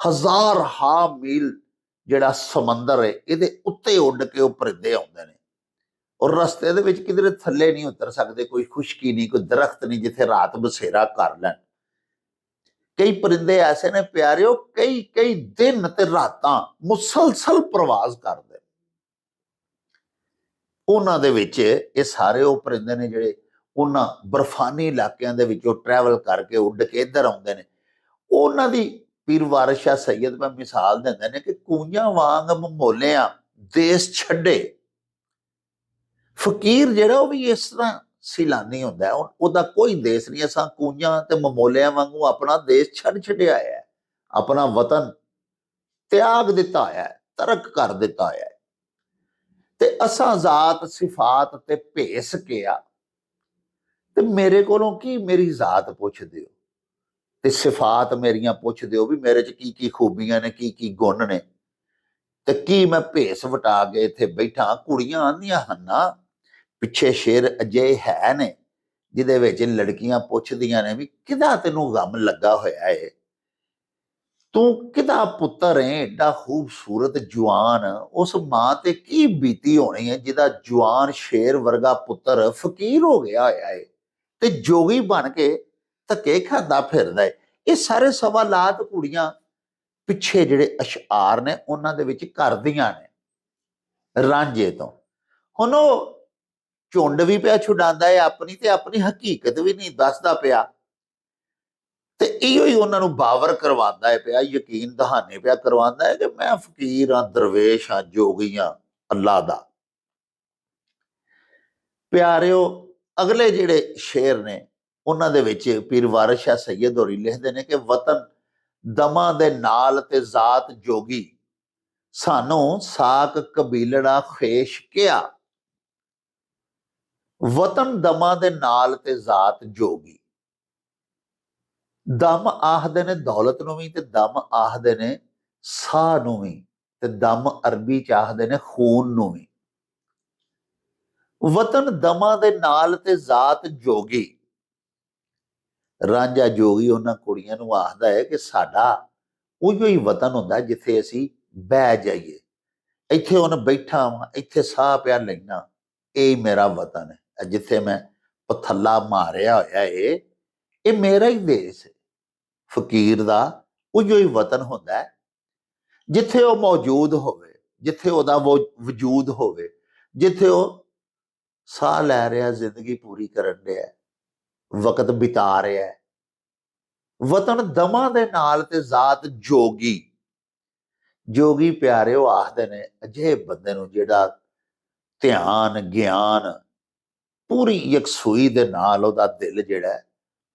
ਹਜ਼ਾਰ ਹਾ ਮੀਲ ਜਿਹੜਾ ਸਮੁੰਦਰ ਹੈ, ਇਹਦੇ ਉੱਤੇ ਉੱਡ ਕੇ ਉਹ ਪਰਿੰਦੇ ਆਉਂਦੇ ਨੇ। ਔਰ ਰਸਤੇ ਦੇ ਵਿੱਚ ਕਿਧਰੇ ਥੱਲੇ ਨਹੀਂ ਉਤਰ ਸਕਦੇ, ਕੋਈ ਖੁਸ਼ਕੀ ਨਹੀਂ, ਕੋਈ ਦਰਖਤ ਨਹੀਂ, ਜਿੱਥੇ ਰਾਤ ਬਸੇਰਾ ਕਰ ਲੈਣ। ਕਈ ਪਰਿੰਦੇ ਐਸੇ ਨੇ ਪਿਆਰਿਓ, ਕਈ ਕਈ ਦਿਨ ਤੇ ਰਾਤਾਂ ਮੁਸਲਸਲ ਪ੍ਰਵਾਸ ਕਰਦੇ ਉਹਨਾਂ ਦੇ ਵਿੱਚ ਇਹ ਸਾਰੇ ਉਹ ਪਰਿੰਦੇ ਨੇ ਜਿਹੜੇ ਉਹਨਾਂ ਬਰਫਾਨੀ ਇਲਾਕਿਆਂ ਦੇ ਵਿੱਚੋਂ ਟਰੈਵਲ ਕਰਕੇ ਉੱਡ ਕੇ ਇੱਧਰ ਆਉਂਦੇ ਨੇ। ਉਹਨਾਂ ਦੀ ਪੀਰ ਵਾਰਿਸ ਸ਼ਾਹ ਮੈਂ ਮਿਸਾਲ ਦਿੰਦੇ ਨੇ ਕਿ ਕੂੰਜਾਂ ਵਾਂਗ ਮਮੋਲਿਆਂ, ਦੇਸ਼ ਛੱਡੇ। ਫਕੀਰ ਜਿਹੜਾ ਉਹ ਵੀ ਇਸ ਤਰ੍ਹਾਂ ਸਿਲਾਨੀ ਹੁੰਦਾ ਉਹਦਾ ਕੋਈ ਦੇਸ਼ ਨਹੀਂ। ਅਸਾਂ ਕੂੰਜਾਂ ਤੇ ਮਮੋਲਿਆਂ ਵਾਂਗੂ ਆਪਣਾ ਦੇਸ਼ ਛੱਡ ਛੱਡਿਆ ਹੈ। ਆਪਣਾ ਵਤਨ ਤਿਆਗ ਦਿੱਤਾ ਹੈ। ਤਰਕ ਕਰ ਦਿੱਤਾ ਹੋਇਆ ਹੈ। ਤੇ ਅਸਾਂ ਜ਼ਾਤ, ਸਿਫਾਤ ਤੇ ਭੇਸ ਕਿਆ ਤੇ ਮੇਰੇ ਕੋਲੋਂ ਕੀ ਮੇਰੀ ਜ਼ਾਤ ਪੁੱਛਦੇ ਹੋ? ਤੇ ਸਿਫਾਤ ਮੇਰੀਆਂ ਪੁੱਛਦੇ ਹੋ ਵੀ ਮੇਰੇ ਚ ਕੀ ਕੀ ਖੂਬੀਆਂ ਨੇ ਕੀ ਕੀ ਗੁਣ ਨੇ? ਤੇ ਕੀ ਮੈਂ ਭੇਸ ਵਟਾ ਕੇ ਇੱਥੇ ਬੈਠਾ? ਕੁੜੀਆਂ ਆਂਦੀਆਂ ਹੰਨਾ ਪਿੱਛੇ ਸ਼ੇਰ ਅਜੇ ਹੈ ਨੇ ਜਿਹਦੇ ਵਿੱਚ ਲੜਕੀਆਂ ਪੁੱਛਦੀਆਂ ਨੇ ਵੀ ਕਿਦਾ ਤੈਨੂੰ ਗਮ ਲੱਗਾ ਹੋਇਆ ਏ? ਤੂੰ ਕਿਦਾ ਪੁੱਤਰ ਹੈ ਏਡਾ ਖੂਬਸੂਰਤ ਜਵਾਨ ਉਸ ਮਾਂ ਤੇ ਕੀ ਬੀਤੀ ਹੋਣੀ ਹੈ ਜਿਹਦਾ ਜਵਾਨ ਸ਼ੇਰ ਵਰਗਾ ਪੁੱਤਰ ਫਕੀਰ ਹੋ ਗਿਆ ਹੋਇਆ ਏ ਤੇ ਜੋਗੀ ਬਣ ਕੇ ਧੱਕੇ ਖਾਂਦਾ ਫਿਰਦਾ ਏ। ਇਹ ਸਾਰੇ ਸਵਾਲਾਤ ਕੁੜੀਆਂ ਪਿੱਛੇ ਜਿਹੜੇ ਅਸ਼ਆਰ ਨੇ, ਉਹਨਾਂ ਦੇ ਵਿੱਚ ਕਰਦੀਆਂ ਨੇ, ਰਾਂਝੇ ਤੋਂ। ਹੁਣ ਉਹ ਝੁੰਡ ਵੀ ਪਿਆ, ਛੁਡਾਉਂਦਾ ਹੈ ਆਪਣੀ ਤੇ ਆਪਣੀ ਹਕੀਕਤ ਵੀ ਨਹੀਂ ਦੱਸਦਾ ਪਿਆ। ਤੇ ਇਹੋ ਹੀ ਉਹਨਾਂ ਨੂੰ ਬਾਵਰ ਕਰਵਾਉਂਦਾ ਹੈ ਪਿਆ, ਯਕੀਨ ਦਹਾਨੇ ਪਿਆ ਕਰਵਾਉਂਦਾ ਹੈ ਕਿ ਮੈਂ ਫਕੀਰ ਹਾਂ, ਦਰਵੇਸ਼ ਹਾਂ, ਜੋਗੀ ਹਾਂ ਅੱਲਾ ਦਾ। ਪਿਆਰਿਓ, ਅਗਲੇ ਜਿਹੜੇ ਸ਼ੇਰ ਨੇ, ਉਹਨਾਂ ਦੇ ਵਿੱਚ ਪੀਰ ਵਾਰਿਸ ਸ਼ਾਹ ਸੈਯਦ ਹੋਰੀ ਲਿਖਦੇ ਨੇ ਕਿ ਵਤਨ ਦਮਾਂ ਦੇ ਨਾਲ ਤੇ ਜ਼ਾਤ ਜੋਗੀ। ਸਾਨੂੰ ਸਾਕ ਕਬੀਲੜਾ ਖੇਸ਼ ਕਿਆ। ਵਤਨ ਦਮਾਂ ਦੇ ਨਾਲ ਤੇ ਜ਼ਾਤ ਜੋਗੀ। ਦਮ ਆਖਦੇ ਨੇ ਦੌਲਤ ਨੂੰ ਵੀ ਤੇ ਦਮ ਆਖਦੇ ਨੇ ਸਾਹ ਨੂੰ ਵੀ ਤੇ ਦਮ ਅਰਬੀ ਚ ਆਖਦੇ ਨੇ ਖੂਨ ਨੂੰ ਵੀ। ਵਤਨ ਦਮਾਂ ਦੇ ਨਾਲ ਤੇ ਜ਼ਾਤ ਜੋਗੀ। ਰਾਂਝਾ ਜੋਗੀ ਉਹਨਾਂ ਕੁੜੀਆਂ ਨੂੰ ਆਖਦਾ ਹੈ ਕਿ ਸਾਡਾ ਉਹੋ ਹੀ ਵਤਨ ਹੁੰਦਾ ਜਿੱਥੇ ਅਸੀਂ ਬਹਿ ਜਾਈਏ। ਇੱਥੇ ਹੁਣ ਬੈਠਾ ਵਾਂ, ਇੱਥੇ ਸਾਹ ਪਿਆ ਲੈਣਾ ਇਹ ਹੀ ਮੇਰਾ ਵਤਨ ਹੈ। ਜਿੱਥੇ ਮੈਂ ਪਥੱਲਾ ਮਾਰਿਆ ਹੋਇਆ ਏ, ਇਹ ਮੇਰਾ ਹੀ ਦੇਸ਼ ਹੈ ਫਕੀਰ ਦਾ ਉਹੋ ਹੀ ਵਤਨ ਹੁੰਦਾ ਹੈ। ਜਿੱਥੇ ਉਹ ਮੌਜੂਦ ਹੋਵੇ, ਜਿੱਥੇ ਉਹਦਾ ਵਜੂਦ ਹੋਵੇ, ਜਿੱਥੇ ਉਹ ਸਾਹ ਲੈ ਰਿਹਾ, ਜ਼ਿੰਦਗੀ ਪੂਰੀ ਕਰਨ ਰਿਹਾ, ਵਕਤ ਬਿਤਾ ਰਿਹਾ ਵਤਨ ਦਮਾਂ ਦੇ ਨਾਲ ਤੇ ਜ਼ਾਤ ਜੋਗੀ। ਜੋਗੀ ਪਿਆਰਿਓ ਆਖਦੇ ਨੇ ਅਜੇ ਬੰਦੇ ਨੂੰ ਜਿਹੜਾ ਧਿਆਨ, ਗਿਆਨ ਪੂਰੀ ਯਕਸੂਈ ਦੇ ਨਾਲ ਉਹਦਾ ਦਿਲ ਜਿਹੜਾ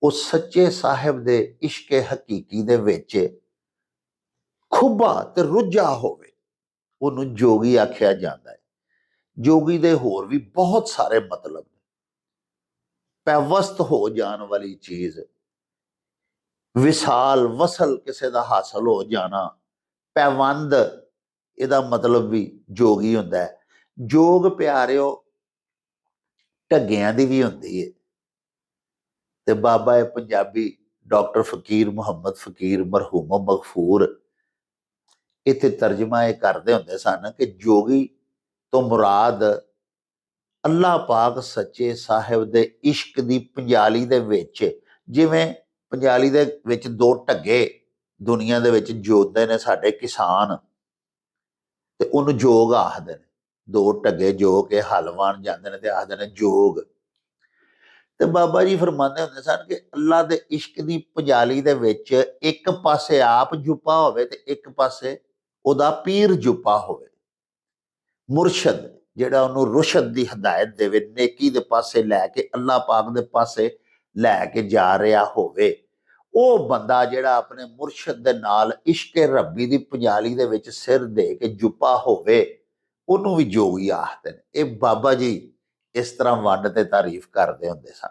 ਉਹ ਸੱਚੇ ਸਾਹਿਬ ਦੇ ਇਸ਼ਕ ਹਕੀਕੀ ਦੇ ਵਿੱਚ ਖੁੱਬਾ ਤੇ ਰੁੱਝਾ ਹੋਵੇ, ਉਹਨੂੰ ਜੋਗੀ ਆਖਿਆ ਜਾਂਦਾ ਹੈ। ਜੋਗੀ ਦੇ ਹੋਰ ਵੀ ਬਹੁਤ ਸਾਰੇ ਮਤਲਬ ਨੇ। ਪੈਵਸਤ ਹੋ ਜਾਣ ਵਾਲੀ ਚੀਜ਼, ਵਿਸਾਲ, ਵਸਲ ਕਿਸੇ ਦਾ ਹਾਸਲ ਹੋ ਜਾਣਾ, ਪੈਵੰਦ, ਇਹਦਾ ਮਤਲਬ ਵੀ ਜੋਗੀ ਹੁੰਦਾ ਹੈ। ਜੋਗ ਪਿਆਰਿਓ ਢੱਗਿਆਂ ਦੀ ਵੀ ਹੁੰਦੀ ਹੈ ਤੇ ਬਾਬਾ ਇਹ ਪੰਜਾਬੀ ਡਾਕਟਰ ਫਕੀਰ ਮੁਹੰਮਦ ਫਕੀਰ ਮਰਹੂਮ ਮਗਫੂਰ ਇੱਥੇ ਤਰਜਮਾ ਇਹ ਕਰਦੇ ਹੁੰਦੇ ਸਨ ਕਿ ਜੋਗੀ ਤੋਂ ਮੁਰਾਦ ਅੱਲਾਹ ਪਾਕ ਸੱਚੇ ਸਾਹਿਬ ਦੇ ਇਸ਼ਕ ਦੀ ਪੰਜਾਲੀ ਦੇ ਵਿੱਚ, ਜਿਵੇਂ ਪੰਜਾਲੀ ਦੇ ਵਿੱਚ ਦੋ ਢੱਗੇ ਦੁਨੀਆ ਦੇ ਵਿੱਚ ਜੋਤਦੇ ਨੇ ਸਾਡੇ ਕਿਸਾਨ, ਤੇ ਉਹਨੂੰ ਜੋਗ ਆਖਦੇ ਨੇ। ਦੋ ਢੱਗੇ ਜੋ ਕੇ ਹਲਵਾਨ ਜਾਂਦੇ ਨੇ ਤੇ ਆਖਦੇ ਨੇ ਜੋਗ। ਤੇ ਬਾਬਾ ਜੀ ਫਰਮਾਉਂਦੇ ਹੁੰਦੇ ਸਨ ਕਿ ਅੱਲਾ ਦੇ ਇਸ਼ਕ ਦੀ ਪੁਜਾਲੀ ਦੇ ਵਿੱਚ ਇੱਕ ਪਾਸੇ ਆਪ ਜੁਪਾ ਹੋਵੇ ਤੇ ਇੱਕ ਪਾਸੇ ਉਹਦਾ ਪੀਰ ਜੁਪਾ ਹੋਵੇ। ਮੁਰਸ਼ਦ ਜਿਹੜਾ ਉਹਨੂੰ ਰੁਸ਼ਦ ਦੀ ਹਦਾਇਤ ਦੇਵੇ, ਨੇਕੀ ਦੇ ਪਾਸੇ ਲੈ ਕੇ, ਅੱਲਾ ਪਾਕ ਦੇ ਪਾਸੇ ਲੈ ਕੇ ਜਾ ਰਿਹਾ ਹੋਵੇ। ਉਹ ਬੰਦਾ ਜਿਹੜਾ ਆਪਣੇ ਮੁਰਸ਼ਦ ਦੇ ਨਾਲ ਇਸ਼ਕ ਰੱਬੀ ਦੀ ਪੁਜਾਲੀ ਦੇ ਵਿੱਚ ਸਿਰ ਦੇ ਕੇ ਜੁਪਾ ਹੋਵੇ ਉਹਨੂੰ ਵੀ ਜੋਗੀ ਆਖਦੇ ਨੇ। ਇਹ ਬਾਬਾ ਜੀ ਇਸ ਤਰ੍ਹਾਂ ਵੰਡ ਤੇ ਤਾਰੀਫ ਕਰਦੇ ਹੁੰਦੇ ਸਨ।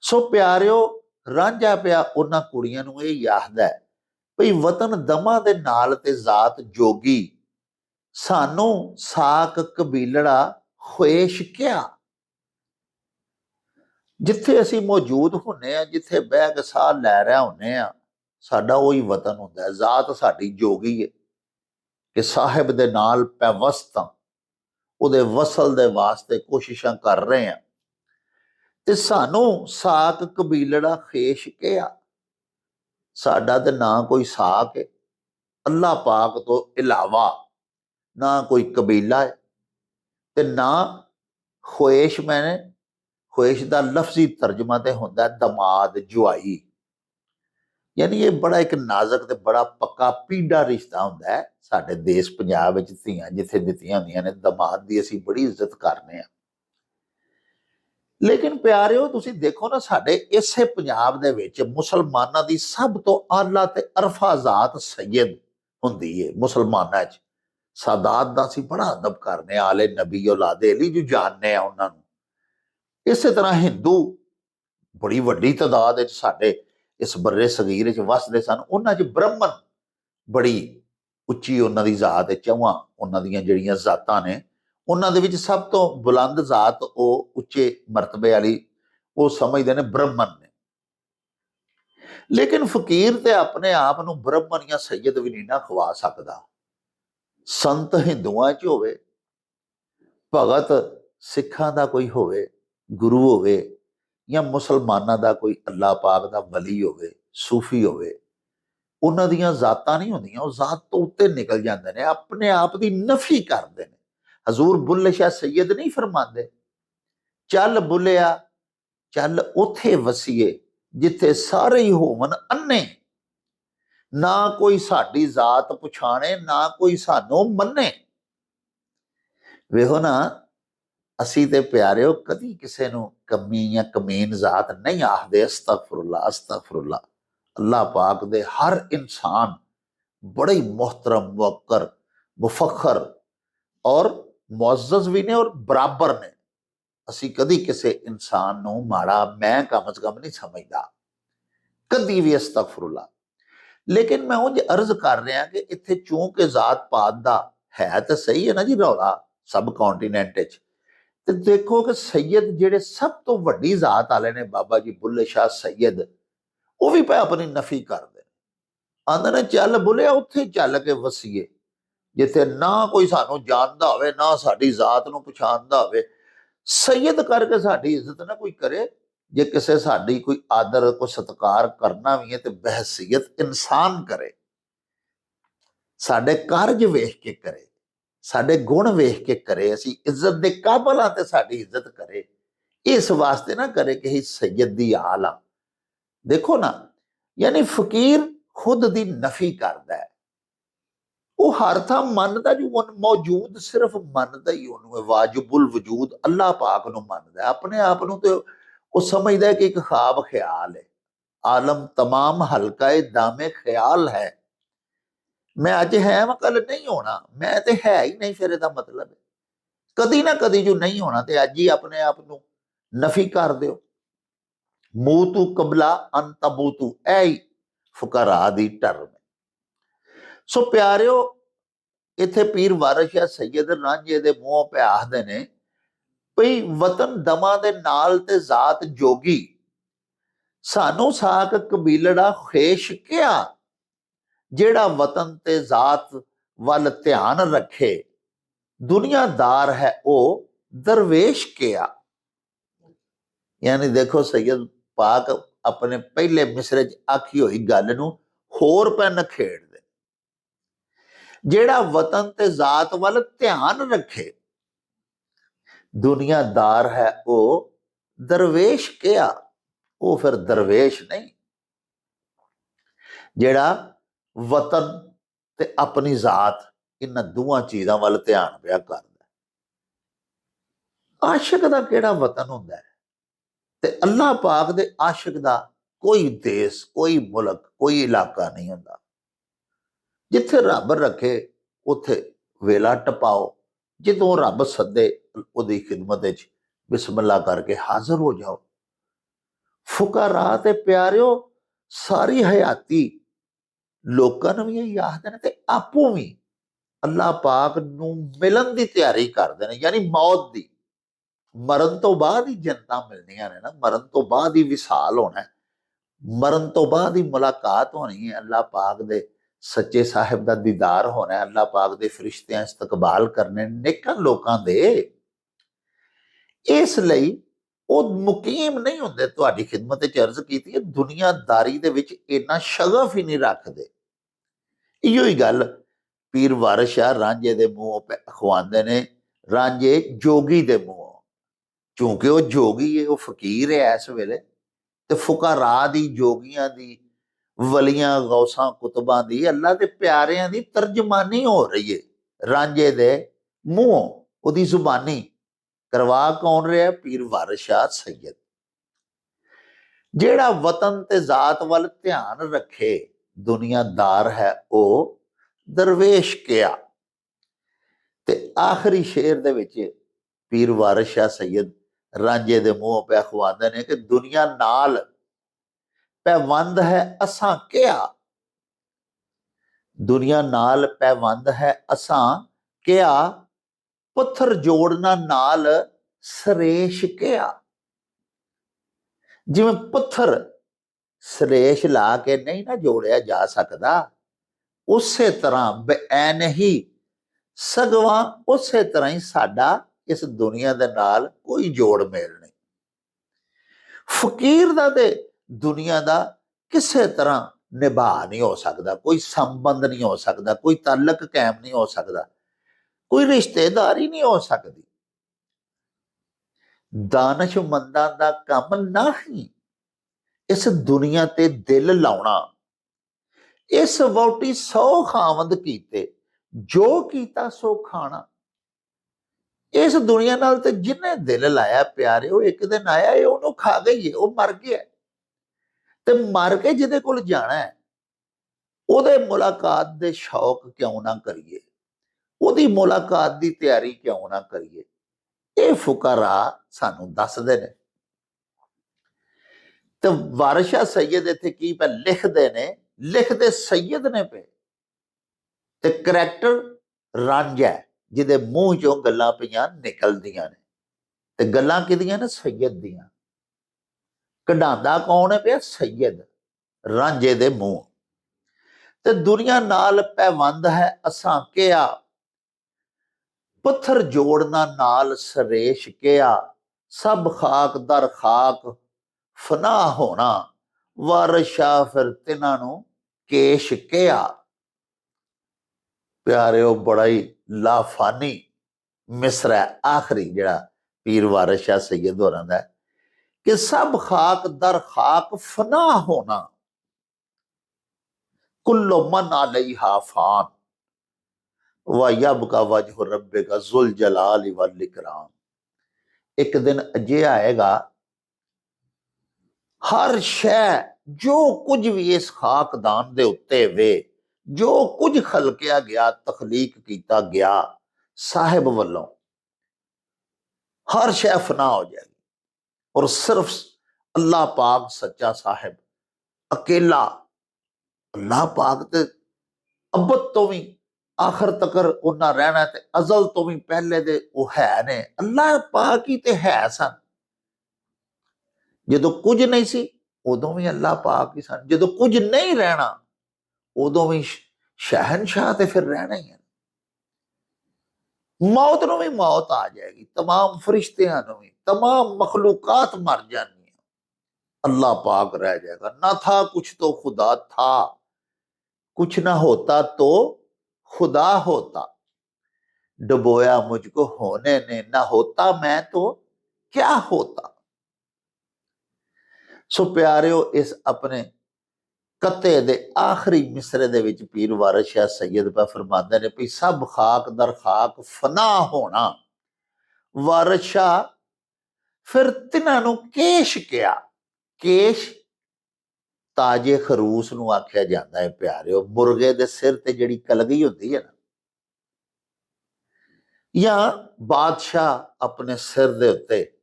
ਸੋ ਪਿਆਰਿਓ, ਰਾਂਝਾ ਪਿਆ ਉਹਨਾਂ ਕੁੜੀਆਂ ਨੂੰ ਇਹ ਯਾਹਦਾ ਹੈ, ਭਈ ਵਤਨ ਦਮਾ ਦੇ ਨਾਲ ਤੇ ਜ਼ਾਤ ਜੋਗੀ, ਸਾਨੂੰ ਸਾਕ ਕਬੀਲੜਾ ਖੁਏਸ਼ ਕਿਆ? ਜਿੱਥੇ ਅਸੀਂ ਮੌਜੂਦ ਹੁੰਨੇ ਆ, ਜਿੱਥੇ ਬਹਿ ਕੇ ਸਾਹ ਲੈ ਰਿਹਾ ਹੁੰਨੇ ਆ, ਸਾਡਾ ਉਹੀ ਵਤਨ ਹੁੰਦਾ ਹੈ, ਜ਼ਾਤ ਸਾਡੀ ਜੋਗੀ ਹੈ ਕਿ ਸਾਹਿਬ ਦੇ ਨਾਲ ਪੈਵਸਤਾਂ ਉਹਦੇ ਵਸਲ ਦੇ ਵਾਸਤੇ ਕੋਸ਼ਿਸ਼ਾਂ ਕਰ ਰਹੇ ਆ ਤੇ ਸਾਨੂੰ ਸਾਕ ਕਬੀਲੜਾ ਖੇਸ਼ ਕਿਆ ਸਾਡਾ ਤੇ ਨਾ ਕੋਈ ਸਾਕ ਹੈ ਅੱਲਾ ਪਾਕ ਤੋਂ ਇਲਾਵਾ ਨਾ ਕੋਈ ਕਬੀਲਾ ਹੈ ਤੇ ਨਾ ਖੁਏਸ਼ ਮੈਨੇ ਖੁਏਸ਼ ਦਾ ਲਫ਼ਜ਼ੀ ਤਰਜਮਾ ਤੇ ਹੁੰਦਾ ਦਮਾਦ ਜੁਆਈ। ਯਾਨੀ ਇਹ ਬੜਾ ਇੱਕ ਨਾਜ਼ੁਕ ਤੇ ਬੜਾ ਪੱਕਾ ਪੀੜਾ ਰਿਸ਼ਤਾ ਹੁੰਦਾ ਹੈ। ਸਾਡੇ ਦੇਸ਼ ਪੰਜਾਬ ਵਿੱਚ ਧੀਆਂ ਜਿੱਥੇ ਦਿੱਤੀਆਂ ਹੁੰਦੀਆਂ ਨੇ ਦਮਾਦ ਦੀ ਅਸੀਂ ਬੜੀ ਇੱਜ਼ਤ ਕਰਨੇ ਆ ਲੇਕਿਨ ਪਿਆਰਿਓ ਤੁਸੀਂ ਦੇਖੋ ਨਾ ਸਾਡੇ ਇਸੇ ਪੰਜਾਬ ਦੇ ਵਿੱਚ ਮੁਸਲਮਾਨਾਂ ਦੀ ਸਭ ਤੋਂ ਆਲਾ ਤੇ ਅਰਫਾ ਜ਼ਾਤ ਸੈਦ ਹੁੰਦੀ ਹੈ ਮੁਸਲਮਾਨਾਂ 'ਚ। ਸਾਦਾਤ ਦਾ ਅਸੀਂ ਬੜਾ ਅਦਬ ਕਰਨੇ ਆ, ਆਲੇ ਨਬੀ ਔਲਾਦੇ ਅਲੀ ਜੋ ਜਾਣਨੇ ਆ ਉਹਨਾਂ ਨੂੰ। ਇਸੇ ਤਰ੍ਹਾਂ ਹਿੰਦੂ ਬੜੀ ਵੱਡੀ ਤਾਦਾਦ ਵਿੱਚ ਸਾਡੇ ਇਸ ਬਰਰੇ ਸਗੀਰ ਵਿੱਚ ਵਸਦੇ ਸਨ। ਉਹਨਾਂ 'ਚ ਬ੍ਰਾਹਮਣ ਬੜੀ ਉੱਚੀ ਉਹਨਾਂ ਦੀ ਜ਼ਾਤ ਹੈ ਚੌਹਾਂ ਉਹਨਾਂ ਦੀਆਂ ਜਿਹੜੀਆਂ ਜ਼ਾਤਾਂ ਨੇ। ਉਹਨਾਂ ਦੇ ਵਿੱਚ ਸਭ ਤੋਂ ਬੁਲੰਦ ਜ਼ਾਤ ਉਹ ਉੱਚੇ ਮਰਤਬੇ ਵਾਲੀ, ਉਹ ਸਮਝਦੇ ਨੇ ਬ੍ਰਾਹਮਣ ਨੇ। ਲੇਕਿਨ ਫਕੀਰ ਤੇ ਆਪਣੇ ਆਪ ਨੂੰ ਬ੍ਰਾਹਮਣ ਜਾਂ ਸੈਯਦ ਵੀ ਨਹੀਂ ਨਾ ਖਵਾ ਸਕਦਾ। ਸੰਤ ਹਿੰਦੂਆਂ 'ਚ ਹੋਵੇ, ਭਗਤ ਸਿੱਖਾਂ ਦਾ ਕੋਈ ਹੋਵੇ, ਗੁਰੂ ਹੋਵੇ ਜਾਂ ਮੁਸਲਮਾਨਾਂ ਦਾ ਕੋਈ ਅੱਲਾਹ ਪਾਕ ਦਾ ਵਲੀ ਹੋਵੇ ਸੂਫੀ ਹੋਵੇ ਉਹਨਾਂ ਦੀਆਂ ਜ਼ਾਤਾਂ ਨਹੀਂ ਹੁੰਦੀਆਂ ਉਹ ਜ਼ਾਤ ਤੋਂ ਉੱਤੇ ਨਿਕਲ ਜਾਂਦੇ ਨੇ ਆਪਣੇ ਆਪ ਦੀ ਨਫੀ ਕਰਦੇ ਨੇ ਹਜ਼ੂਰ ਬੁੱਲੇ ਸ਼ਾਹ ਸੈਯਦ ਨਹੀਂ ਫਰਮਾਉਂਦੇ ਚੱਲ ਬੁੱਲਿਆ ਚੱਲ ਉਥੇ ਵਸੀਏ ਜਿੱਥੇ ਸਾਰੇ ਹੀ ਹੋਵਨ ਅੰਨੇ ਨਾ ਕੋਈ ਸਾਡੀ ਜ਼ਾਤ ਪਛਾਣੇ ਨਾ ਕੋਈ ਸਾਨੂੰ ਮੰਨੇ ਵੇਖੋ ਨਾ ਅਸੀਂ ਤੇ ਪਿਆਰਿਓ ਕਦੀ ਕਿਸੇ ਨੂੰ ਕਮੀ ਜਾਂ ਕਮੀਨ ਜ਼ਾਤ ਨਹੀਂ ਆਖਦੇ ਅਸਤਗਫਰੁੱਲਾ ਅਸਤਗਫਰੁੱਲਾ ਅੱਲਾਹ ਪਾਕ ਦੇ ਹਰ ਇਨਸਾਨ ਬੜੇ ਹੀ ਮੁਹਤਰਮ ਮੁਅੱਕਰ ਮੁਫਖਰ ਔਰ ਮੁਅੱਜ਼ਜ਼ ਵੀ ਨੇ ਔਰ ਬਰਾਬਰ ਨੇ ਅਸੀਂ ਕਦੀ ਕਿਸੇ ਇਨਸਾਨ ਨੂੰ ਮਾੜਾ ਮੈਂ ਕਮ ਸ ਕਮ ਨਹੀਂ ਸਮਝਦਾ ਕਦੀ ਵੀ ਅਸਤਗਫਰੁੱਲਾ ਲੇਕਿਨ ਮੈਂ ਉਂਝ ਅਰਜ਼ ਕਰ ਰਿਹਾ ਕਿ ਇੱਥੇ ਚੂੰਕਿ ਜ਼ਾਤ ਪਾਤ ਦਾ ਹੈ ਤਾਂ ਸਹੀ ਹੈ ਨਾ ਜੀ ਰੌਲਾ ਸਬ ਕੰਟੀਨੈਂਟ ਵਿੱਚ ਤੇ ਦੇਖੋ ਕਿ ਸੈਯਦ ਜਿਹੜੇ ਸਭ ਤੋਂ ਵੱਡੀ ਜ਼ਾਤ ਵਾਲੇ ਨੇ ਬਾਬਾ ਜੀ ਬੁੱਲੇ ਸ਼ਾਹ ਸੈਯਦ, ਉਹ ਵੀ ਪੈ ਆਪਣੀ ਨਫੀ ਕਰਦੇ ਨੇ। ਆਂਦੇ ਨੇ, ਚੱਲ ਬੁੱਲਿਆ ਉੱਥੇ ਚੱਲ ਕੇ ਵਸੀਏ। ਜਿੱਥੇ ਨਾ ਕੋਈ ਸਾਨੂੰ ਜਾਣਦਾ ਹੋਵੇ, ਨਾ ਸਾਡੀ ਜ਼ਾਤ ਨੂੰ ਪਛਾਣਦਾ ਹੋਵੇ, ਸੈਯਦ ਕਰਕੇ ਸਾਡੀ ਇੱਜ਼ਤ ਨਾ ਕੋਈ ਕਰੇ। ਜੇ ਕਿਸੇ ਸਾਡੀ ਕੋਈ ਆਦਰ ਕੋ ਸਤਕਾਰ ਕਰਨਾ ਵੀ ਹੈ ਤੇ ਬਹਿਸੀਅਤ ਇਨਸਾਨ ਕਰੇ। ਸਾਡੇ ਕਾਰਜ ਵੇਖ ਕੇ ਕਰੇ। ਸਾਡੇ ਗੁਣ ਵੇਖ ਕੇ ਕਰੇ ਅਸੀਂ ਇੱਜ਼ਤ ਦੇ ਕਾਬਲ ਆ ਤੇ ਸਾਡੀ ਇੱਜ਼ਤ ਕਰੇ ਇਸ ਵਾਸਤੇ ਨਾ ਕਰੇ ਕਿ ਇਹ ਸੈਯਦ ਦੀ ਆਲ ਆ ਦੇਖੋ ਨਾ ਯਾਨੀ ਫਕੀਰ ਖੁਦ ਦੀ ਨਫੀ ਕਰਦਾ ਹੈ ਉਹ ਹਰ ਥਾਂ ਮੰਨਦਾ ਜੋ ਉਹ ਮੌਜੂਦ ਸਿਰਫ ਮੰਨਦਾ ਹੀ ਉਹਨੂੰ ਹੈ ਵਾਜਿਬੁਲ ਵਜੂਦ ਅੱਲਾਹ ਪਾਕ ਨੂੰ ਮੰਨਦਾ ਹੈ ਆਪਣੇ ਆਪ ਨੂੰ ਤੇ ਉਹ ਸਮਝਦਾ ਹੈ ਕਿ ਇੱਕ ਖਾਬ ਖਿਆਲ ਹੈ ਆਲਮ तमाम ਹਲਕਾ ਹੈ ਦਾਮੇ ਖਿਆਲ ਹੈ ਮੈਂ ਅੱਜ ਹੈ ਮੈਂ ਕੱਲ ਨਹੀਂ ਹੋਣਾ। ਮੈਂ ਤੇ ਹੈ ਹੀ ਨਹੀਂ ਫਿਰ ਇਹਦਾ ਮਤਲਬ ਹੈ। ਕਦੀ ਨਾ ਕਦੀ ਜੋ ਨਹੀਂ ਹੋਣਾ ਤੇ ਅੱਜ ਹੀ ਆਪਣੇ ਆਪ ਨੂੰ ਨਫੀ ਕਰ ਦਿਓ। ਮੂਤੂ ਕਬਲਾ ਅੰਤਬੂਤੂ ਐ ਫੁਕਰਾ ਦੀ ਟਰਮ ਸੋ ਪਿਆਰਿਓ, ਇੱਥੇ ਪੀਰ ਵਾਰਿਸ ਸ਼ਾਹ ਰਾਂਝੇ ਦੇ ਮੂੰਹੋਂ ਪੇ ਆਖਦੇ ਨੇ, ਭਈ ਵਤਨ ਦਮਾ ਦੇ ਨਾਲ ਤੇ ਜ਼ਾਤ ਜੋਗੀ। ਸਾਨੂੰ ਸਾਕ ਕਬੀਲੜਾ ਖੇਸ਼ ਕਿਆ? ਜਿਹੜਾ ਵਤਨ ਤੇ ਜ਼ਾਤ ਵੱਲ ਧਿਆਨ ਰੱਖੇ, ਦੁਨੀਆਦਾਰ ਹੈ ਉਹ ਦਰਵੇਸ਼ ਕਿਆ? ਯਾਨੀ ਦੇਖੋ ਸੈਯਦ ਪਾਕ ਆਪਣੇ ਪਹਿਲੇ ਮਿਸਰੇ ਚ ਆਖੀ ਹੋਈ ਗੱਲ ਨੂੰ ਹੋਰ ਪੈਨ ਖੇਡਦੇ। ਜਿਹੜਾ ਵਤਨ ਤੇ ਜ਼ਾਤ ਵੱਲ ਧਿਆਨ ਰੱਖੇ, ਦੁਨੀਆਦਾਰ ਹੈ ਉਹ ਦਰਵੇਸ਼ ਕਿਆ? ਉਹ ਫਿਰ ਦਰਵੇਸ਼ ਨਹੀਂ। ਜਿਹੜਾ ਵਤਨ ਤੇ ਆਪਣੀ ਜ਼ਾਤ ਇਹਨਾਂ ਦੋਵਾਂ ਚੀਜ਼ਾਂ ਵੱਲ ਧਿਆਨ ਪਿਆ ਕਰਦਾ ਆਸ਼ਿਕ ਦਾ ਕਿਹੜਾ ਵਤਨ ਹੁੰਦਾ ਹੈ? ਤੇ ਅੱਲਾਹ ਪਾਕ ਦੇ ਆਸ਼ਿਕ ਦਾ ਕੋਈ ਦੇਸ਼, ਕੋਈ ਮੁਲਕ, ਕੋਈ ਇਲਾਕਾ ਨਹੀਂ ਹੁੰਦਾ। ਜਿੱਥੇ ਰੱਬ ਰੱਖੇ, ਉੱਥੇ ਵੇਲਾ ਟਪਾਓ। ਜਦੋਂ ਰੱਬ ਸੱਦੇ, ਉਹਦੀ ਖਿਦਮਤ ਵਿੱਚ ਬਿਸਮਿਲ੍ਲਾ ਕਰਕੇ ਹਾਜ਼ਰ ਹੋ ਜਾਓ। ਫੁਕਰਾ ਤੇ ਪਿਆਰਿਓ, ਸਾਰੀ ਹਯਾਤੀ ਲੋਕਾਂ ਨੂੰ ਵੀ ਇਹ ਆਖਦੇ ਨੇ ਤੇ ਆਪੋ ਵੀ ਅੱਲਾਹ ਪਾਕ ਨੂੰ ਮਿਲਣ ਦੀ ਤਿਆਰੀ ਕਰਦੇ ਨੇ, ਯਾਨੀ ਮੌਤ ਦੀ। ਮਰਨ ਤੋਂ ਬਾਅਦ ਹੀ ਜਨਤਾ ਮਿਲਣੀਆਂ ਨੇ ਨਾ, ਮਰਨ ਤੋਂ ਬਾਅਦ ਹੀ ਵਿਸਾਲ ਹੋਣਾ ਮਰਨ ਤੋਂ ਬਾਅਦ ਹੀ ਮੁਲਾਕਾਤ ਹੋਣੀ ਹੈ ਅੱਲਾ ਪਾਕ ਦੇ ਸੱਚੇ ਸਾਹਿਬ ਦਾ ਦੀਦਾਰ ਹੋਣਾ ਹੈ, ਅੱਲਾਹ ਪਾਕ ਦੇ ਫਰਿਸ਼ਤਿਆਂ ਇਸਤਕਬਾਲ ਕਰਨੇ ਨੇਕਾਂ ਲੋਕਾਂ ਦੇ। ਇਸ ਲਈ ਉਹ ਮੁਕੀਮ ਨਹੀਂ ਹੁੰਦੇ। ਤੁਹਾਡੀ ਖਿਦਮਤ ਵਿੱਚ ਅਰਜ਼ ਕੀਤੀ ਹੈ, ਦੁਨੀਆਦਾਰੀ ਦੇ ਵਿੱਚ ਇੰਨਾ ਸ਼ਗਫ ਹੀ ਨਹੀਂ ਰੱਖਦੇ। ਇਹੋ ਹੀ ਗੱਲ ਪੀਰ ਵਾਰਿਸ ਰਾਂਝੇ ਦੇ ਮੂੰਹੋਂ ਪੈ ਖਵਾਉਂਦੇ ਨੇ, ਰਾਂਝੇ ਜੋਗੀ ਦੇ ਮੂੰਹੋਂ। ਕਿਉਂਕਿ ਉਹ ਜੋਗੀ ਹੈ ਉਹ ਫਕੀਰ ਹੈ ਇਸ ਵੇਲੇ। ਤੇ ਫੁਕਰਾ ਦੀ, ਜੋਗੀਆਂ ਦੀ, ਵਲੀਆਂ, ਗੌਸਾਂ, ਕੁਤਬਾਂ ਦੀ ਅੱਲਾ ਦੇ ਪਿਆਰਿਆਂ ਦੀ ਤਰਜਮਾਨੀ ਹੋ ਰਹੀ ਹੈ ਰਾਂਝੇ ਦੇ ਮੂੰਹੋਂ, ਉਹਦੀ ਜ਼ੁਬਾਨੀ। ਕਰਵਾ ਕੌਣ ਰਿਹਾ? ਪੀਰ ਵਾਰਿਸ ਸ਼ਾਹ ਜਿਹੜਾ ਵਤਨ ਤੇ ਜ਼ਾਤ ਵੱਲ ਧਿਆਨ ਰੱਖੇ, ਦੁਨੀਆਦਾਰ ਹੈ ਉਹ ਦਰਵੇਸ਼ ਕਿਆ? ਤੇ ਆਖਰੀ ਸ਼ੇਰ ਦੇ ਵਿੱਚ ਪੀਰ ਵਾਰਿਸ ਸ਼ਾਹ ਰਾਂਝੇ ਦੇ ਮੂੰਹ ਪੈ ਖਵਾਉਂਦੇ ਨੇ ਕਿ ਦੁਨੀਆ ਨਾਲ ਪੈਵੰਦ ਹੈ, ਅਸਾਂ ਕਿਆ? ਦੁਨੀਆ ਨਾਲ ਪੈਵੰਦ ਹੈ, ਅਸਾਂ ਕਿਆ? ਪੱਥਰ ਜੋੜਨਾ ਨਾਲ ਸਰੇਸ਼ ਕਿਆ? ਜਿਵੇਂ ਪੱਥਰ ਸਰੇਸ਼ ਲਾ ਕੇ ਨਹੀਂ ਨਾ ਜੋੜਿਆ ਜਾ ਸਕਦਾ, ਉਸੇ ਤਰ੍ਹਾਂ ਬੈਨ ਹੀ ਸਗਵਾ ਉਸੇ ਤਰ੍ਹਾਂ ਹੀ ਸਾਡਾ ਇਸ ਦੁਨੀਆ ਦੇ ਨਾਲ ਕੋਈ ਜੋੜ ਮੇਲ ਨਹੀਂ। ਫਕੀਰ ਦਾ ਤੇ ਦੁਨੀਆ ਦਾ ਕਿਸੇ ਤਰ੍ਹਾਂ ਨਿਭਾ ਨਹੀਂ ਹੋ ਸਕਦਾ, ਕੋਈ ਸੰਬੰਧ ਨਹੀਂ ਹੋ ਸਕਦਾ, ਕੋਈ ਤਾਲਕ ਕਾਇਮ ਨਹੀਂ ਹੋ ਸਕਦਾ। ਕੋਈ ਰਿਸ਼ਤੇਦਾਰੀ ਨਹੀਂ ਹੋ ਸਕਦੀ। ਦਾਨਸ਼ਮੰਦਾਂ ਦਾ ਕੰਮ ਨਹੀਂ। ਇਸ ਦੁਨੀਆ ਤੇ ਦਿਲ ਲਾਉਣਾ। ਇਸ ਵੋਟੀ ਸੌ ਖਾਵੰਦ ਕੀਤੇ, ਜੋ ਕੀਤਾ ਸੋ ਖਾਣਾ। ਇਸ ਦੁਨੀਆ ਨਾਲ ਤੇ ਜਿੰਨੇ ਦਿਲ ਲਾਇਆ ਪਿਆਰੇ, ਉਹ ਇੱਕ ਦਿਨ ਆਇਆ, ਇਹ ਉਹਨੂੰ ਖਾ ਗਈ ਹੈ ਉਹ ਮਰ ਗਿਆ। ਤੇ ਮਰ ਕੇ ਜਿਹਦੇ ਕੋਲ ਜਾਣਾ ਹੈ, ਉਹਦੇ ਮੁਲਾਕਾਤ ਦੇ ਸ਼ੌਕ ਕਿਉਂ ਨਾ ਕਰੀਏ? ਉਹਦੀ ਮੁਲਾਕਾਤ ਦੀ ਤਿਆਰੀ ਕਿਉਂ ਨਾ ਕਰੀਏ? ਇਹ ਫੁਕਰਾ ਸਾਨੂੰ ਦੱਸਦੇ ਨੇ। ਤੇ ਵਾਰਿਸ਼ਾ ਸੈਯਦ ਇੱਥੇ ਕੀ ਪੈ ਲਿਖਦੇ ਨੇ? ਲਿਖਦੇ ਸੈਯਦ ਨੇ ਪਏ। ਤੇ ਕਰੈਕਟਰ ਰਾਂਝਾ ਜਿਹਦੇ ਮੂੰਹ ਚੋਂ ਗੱਲਾਂ ਪਈਆਂ ਨਿਕਲਦੀਆਂ ਨੇ। ਤੇ ਗੱਲਾਂ ਕਿਹਦੀਆਂ ਨੇ? ਸੈਯਦ ਦੀਆਂ। ਕਢਾਉਂਦਾ ਕੌਣ ਹੈ ਪਿਆ? ਸੈਯਦ। ਰਾਂਝੇ ਦੇ ਮੂੰਹ। ਤੇ ਦੁਨੀਆ ਨਾਲ ਪੈਵੰਦ ਹੈ, ਅਸਾਂ ਕਿਆ ਪੱਥਰ ਜੋੜਨਾ ਨਾਲ ਸਰੇਸ਼ ਕਿਆ ਸਭ ਖਾਕ ਦਰ ਖਾਕ ਫਨਾ ਹੋਣਾ। ਵਾਰਸ਼ਾ ਫਿਰ ਤਿਨਾਂ ਨੂੰ ਕੇਸ਼ ਕਿਆ ਪਿਆਰਿਓ ਬੜਾ ਹੀ ਲਾਫਾਨੀ ਮਿਸਰਾ ਹੈ, ਆਖਰੀ ਜਿਹੜਾ ਪੀਰ ਵਾਰਿਸ ਸ਼ਾਹ ਸੈਯਦ ਹੋਰਾਂ ਦਾ ਕਿ ਸਭ ਖਾਕ ਦਰ ਖਾਕ ਫਨਾ ਹੋਣਾ। ਕੁੱਲੋ ਮਨ ਅਲੈਹਾ ਫਾਨ। و یب کا وجہ رب کا ذل جلال ایک دن یہ آئے گا، ہر شے جو کچھ بھی اس خاک دان دے اتے وے، جو کچھ خلقیا گیا، تخلیق کیتا گیا، صاحب والوں ہر شے فنا ہو جائے گی۔ اور صرف اللہ پاک سچا صاحب، اکیلا، اللہ پاک تے ابت تو بھی آخر تکر انہاں رہنا ہے تے ازل تو بھی پہلے دے او ہے نے۔ اللہ پاک ہی تے ہے سن۔ جدو کچھ نہیں سی او دو بھی اللہ پاک ہی سن۔ جدو کچھ نہیں رہنا او دو بھی شہنشاہ تے پھر رہنا ہی ہے۔ موت نو بھی موت آ جائے گی، تمام فرشتیاں نو بھی، تمام مخلوقات مر جانی ہیں اللہ پاک رہ جائے گا۔ نہ تھا کچھ تو خدا تھا، کچھ نہ ہوتا تو खुदा होता डुबोया मुझको होने ने ना होता मैं तो क्या होता ਸੋ ਪਿਆਰਿਓ ਇਸ ਆਪਣੇ ਕਤੇ ਦੇ ਆਖਰੀ ਮਿਸਰੇ ਦੇ ਵਿੱਚ ਪੀਰ ਵਾਰਿਸ ਸ਼ਾਹ ਸੈਦ ਪਾ ਫਰਮਾਉਂਦੇ ਨੇ ਵੀ ਸਭ ਖਾਕ ਦਰ ਖਾਕ ਫਨਾ ਹੋਣਾ ਵਾਰਿਸ ਸ਼ਾਹ ਫਿਰ ਤਿਨਾਂ ਨੂੰ ਕੇਸ਼ ਕਿਆ ਕੇਸ਼ ਤਾਜੇ ਖਰੂਸ ਨੂੰ ਆਖਿਆ ਜਾਂਦਾ ਹੈ, ਪਿਆਰਿਓ। ਮੁਰਗੇ ਦੇ ਸਿਰ ਤੇ ਜਿਹੜੀ ਕਲਗੀ ਹੁੰਦੀ ਹੈ ਨਾ, ਜਾਂ ਬਾਦਸ਼ਾਹ ਆਪਣੇ ਸਿਰ ਦੇ ਉੱਤੇ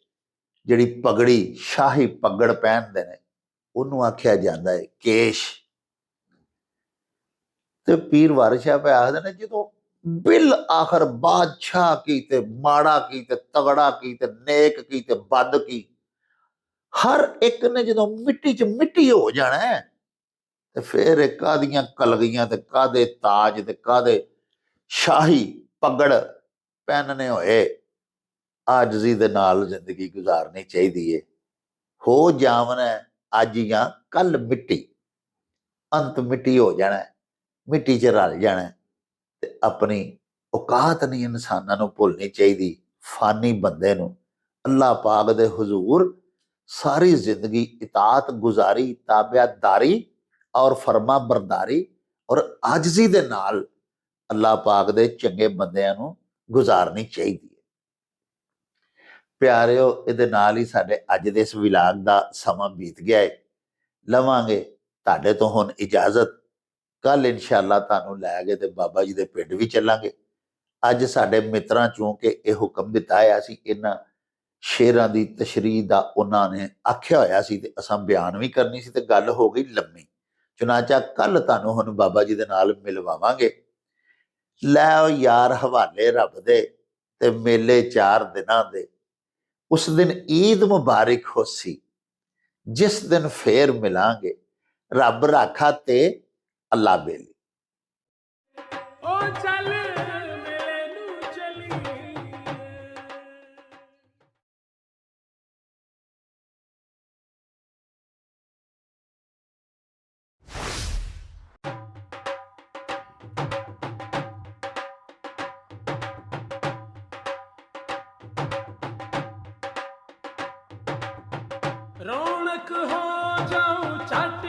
ਜਿਹੜੀ ਪਗੜੀ, ਸ਼ਾਹੀ ਪਗੜ ਪਹਿਨਦੇ ਨੇ, ਉਹਨੂੰ ਆਖਿਆ ਜਾਂਦਾ ਹੈ, ਕੇਸ਼। ਤੇ ਪੀਰ ਵਾਰਿਸ਼ਾ ਪੇ ਆਖਦੇ ਨੇ, ਜਦੋਂ ਬਿਲ ਆਖਰ ਬਾਦਸ਼ਾਹ ਕੀ ਤੇ ਮਾੜਾ ਕੀ ਤੇ ਤਗੜਾ ਕੀ ਤੇ ਨੇਕ ਕੀ ਤੇ ਬਦ ਕੀ ਹਰ ਇੱਕ ਨੇ ਜਦੋਂ ਮਿੱਟੀ 'ਚ ਮਿੱਟੀ ਹੋ ਜਾਣਾ ਤੇ ਫਿਰ ਇਹ ਕਾਦੀਆਂ ਕਲਗੀਆਂ ਤੇ ਕਾਦੇ ਤਾਜ ਤੇ ਕਾਦੇ ਸ਼ਾਹੀ ਪਗੜ ਪਹਿਨਣੇ ਹੋਏ, ਆਜਜ਼ੀ ਦੇ ਨਾਲ ਜ਼ਿੰਦਗੀ ਗੁਜ਼ਾਰਨੀ ਚਾਹੀਦੀ ਏ। ਹੋ ਜਾਵਣਾ ਅੱਜ ਜਾਂ ਕੱਲ ਮਿੱਟੀ, ਅੰਤ ਮਿੱਟੀ ਹੋ ਜਾਣਾ ਮਿੱਟੀ 'ਚ ਰਲ ਜਾਣਾ ਤੇ ਆਪਣੀ ਔਕਾਤ ਨਹੀਂ ਇਨਸਾਨਾਂ ਨੂੰ ਭੁੱਲਣੀ ਚਾਹੀਦੀ, ਫਾਨੀ ਬੰਦੇ ਨੂੰ, ਅੱਲਾਹ ਪਾਕ ਦੇ ਹਜ਼ੂਰ ਸਾਰੀ ਜ਼ਿੰਦਗੀ ਇਤਾਤ, ਗੁਜ਼ਾਰੀ, ਤਾਬਿਆਦਾਰੀ ਔਰ ਫਰਮਾ ਬਰਦਾਰੀ ਔਰ ਆਜਜ਼ੀ ਦੇ ਨਾਲ ਅੱਲਾਹ ਪਾਕ ਦੇ ਚੰਗੇ ਬੰਦਿਆਂ ਨੂੰ ਗੁਜ਼ਾਰਨੀ ਚਾਹੀਦੀ ਹੈ। ਪਿਆਰਿਓ, ਇਹਦੇ ਨਾਲ ਹੀ ਸਾਡੇ ਅੱਜ ਦੇ ਇਸ ਵਿਲਾਗ ਦਾ ਸਮਾਂ ਬੀਤ ਗਿਆ ਹੈ ਲਵਾਂਗੇ ਤੁਹਾਡੇ ਤੋਂ ਹੁਣ ਇਜਾਜ਼ਤ। ਕੱਲ ਇਨਸ਼ਾਅੱਲਾ ਤੁਹਾਨੂੰ ਲੈ ਕੇ ਤੇ ਬਾਬਾ ਜੀ ਦੇ ਪਿੰਡ ਵੀ ਚੱਲਾਂਗੇ। ਅੱਜ ਸਾਡੇ ਮਿੱਤਰਾਂ ਚੋਂ ਕਿ ਇਹ ਹੁਕਮ ਦਿੱਤਾ ਹੋਇਆ ਸੀ ਇਹਨਾਂ ਸ਼ੇਰਾਂ ਦੀ ਤਸ਼ਰੀਹ ਦਾ ਉਹਨਾਂ ਨੇ ਆਖਿਆ ਹੋਇਆ ਸੀ ਤੇ ਅਸਾਂ ਬਿਆਨ ਵੀ ਕਰਨੀ ਸੀ ਤੇ ਗੱਲ ਹੋ ਗਈ ਲੰਮੀ। ਚੁਨਾਚਾ ਕੱਲ ਤੁਹਾਨੂੰ ਹੁਣ ਬਾਬਾ ਜੀ ਦੇ ਨਾਲ ਮਿਲਵਾਵਾਂਗੇ। ਲੈ ਆਓ ਯਾਰ ਹਵਾਲੇ ਰੱਬ ਦੇ ਤੇ ਮੇਲੇ ਚਾਰ ਦਿਨਾਂ ਦੇ। ਉਸ ਦਿਨ ਈਦ ਮੁਬਾਰਕ ਹੋਸੀ ਜਿਸ ਦਿਨ ਫੇਰ ਮਿਲਾਂਗੇ। ਰੱਬ ਰਾਖਾ ਤੇ ਅੱਲਾ ਬੇਲੀ। ਉਹ ਚੱਲ ਰੌਣਕ ਹੋ ਜਾਉ ਛੱਟ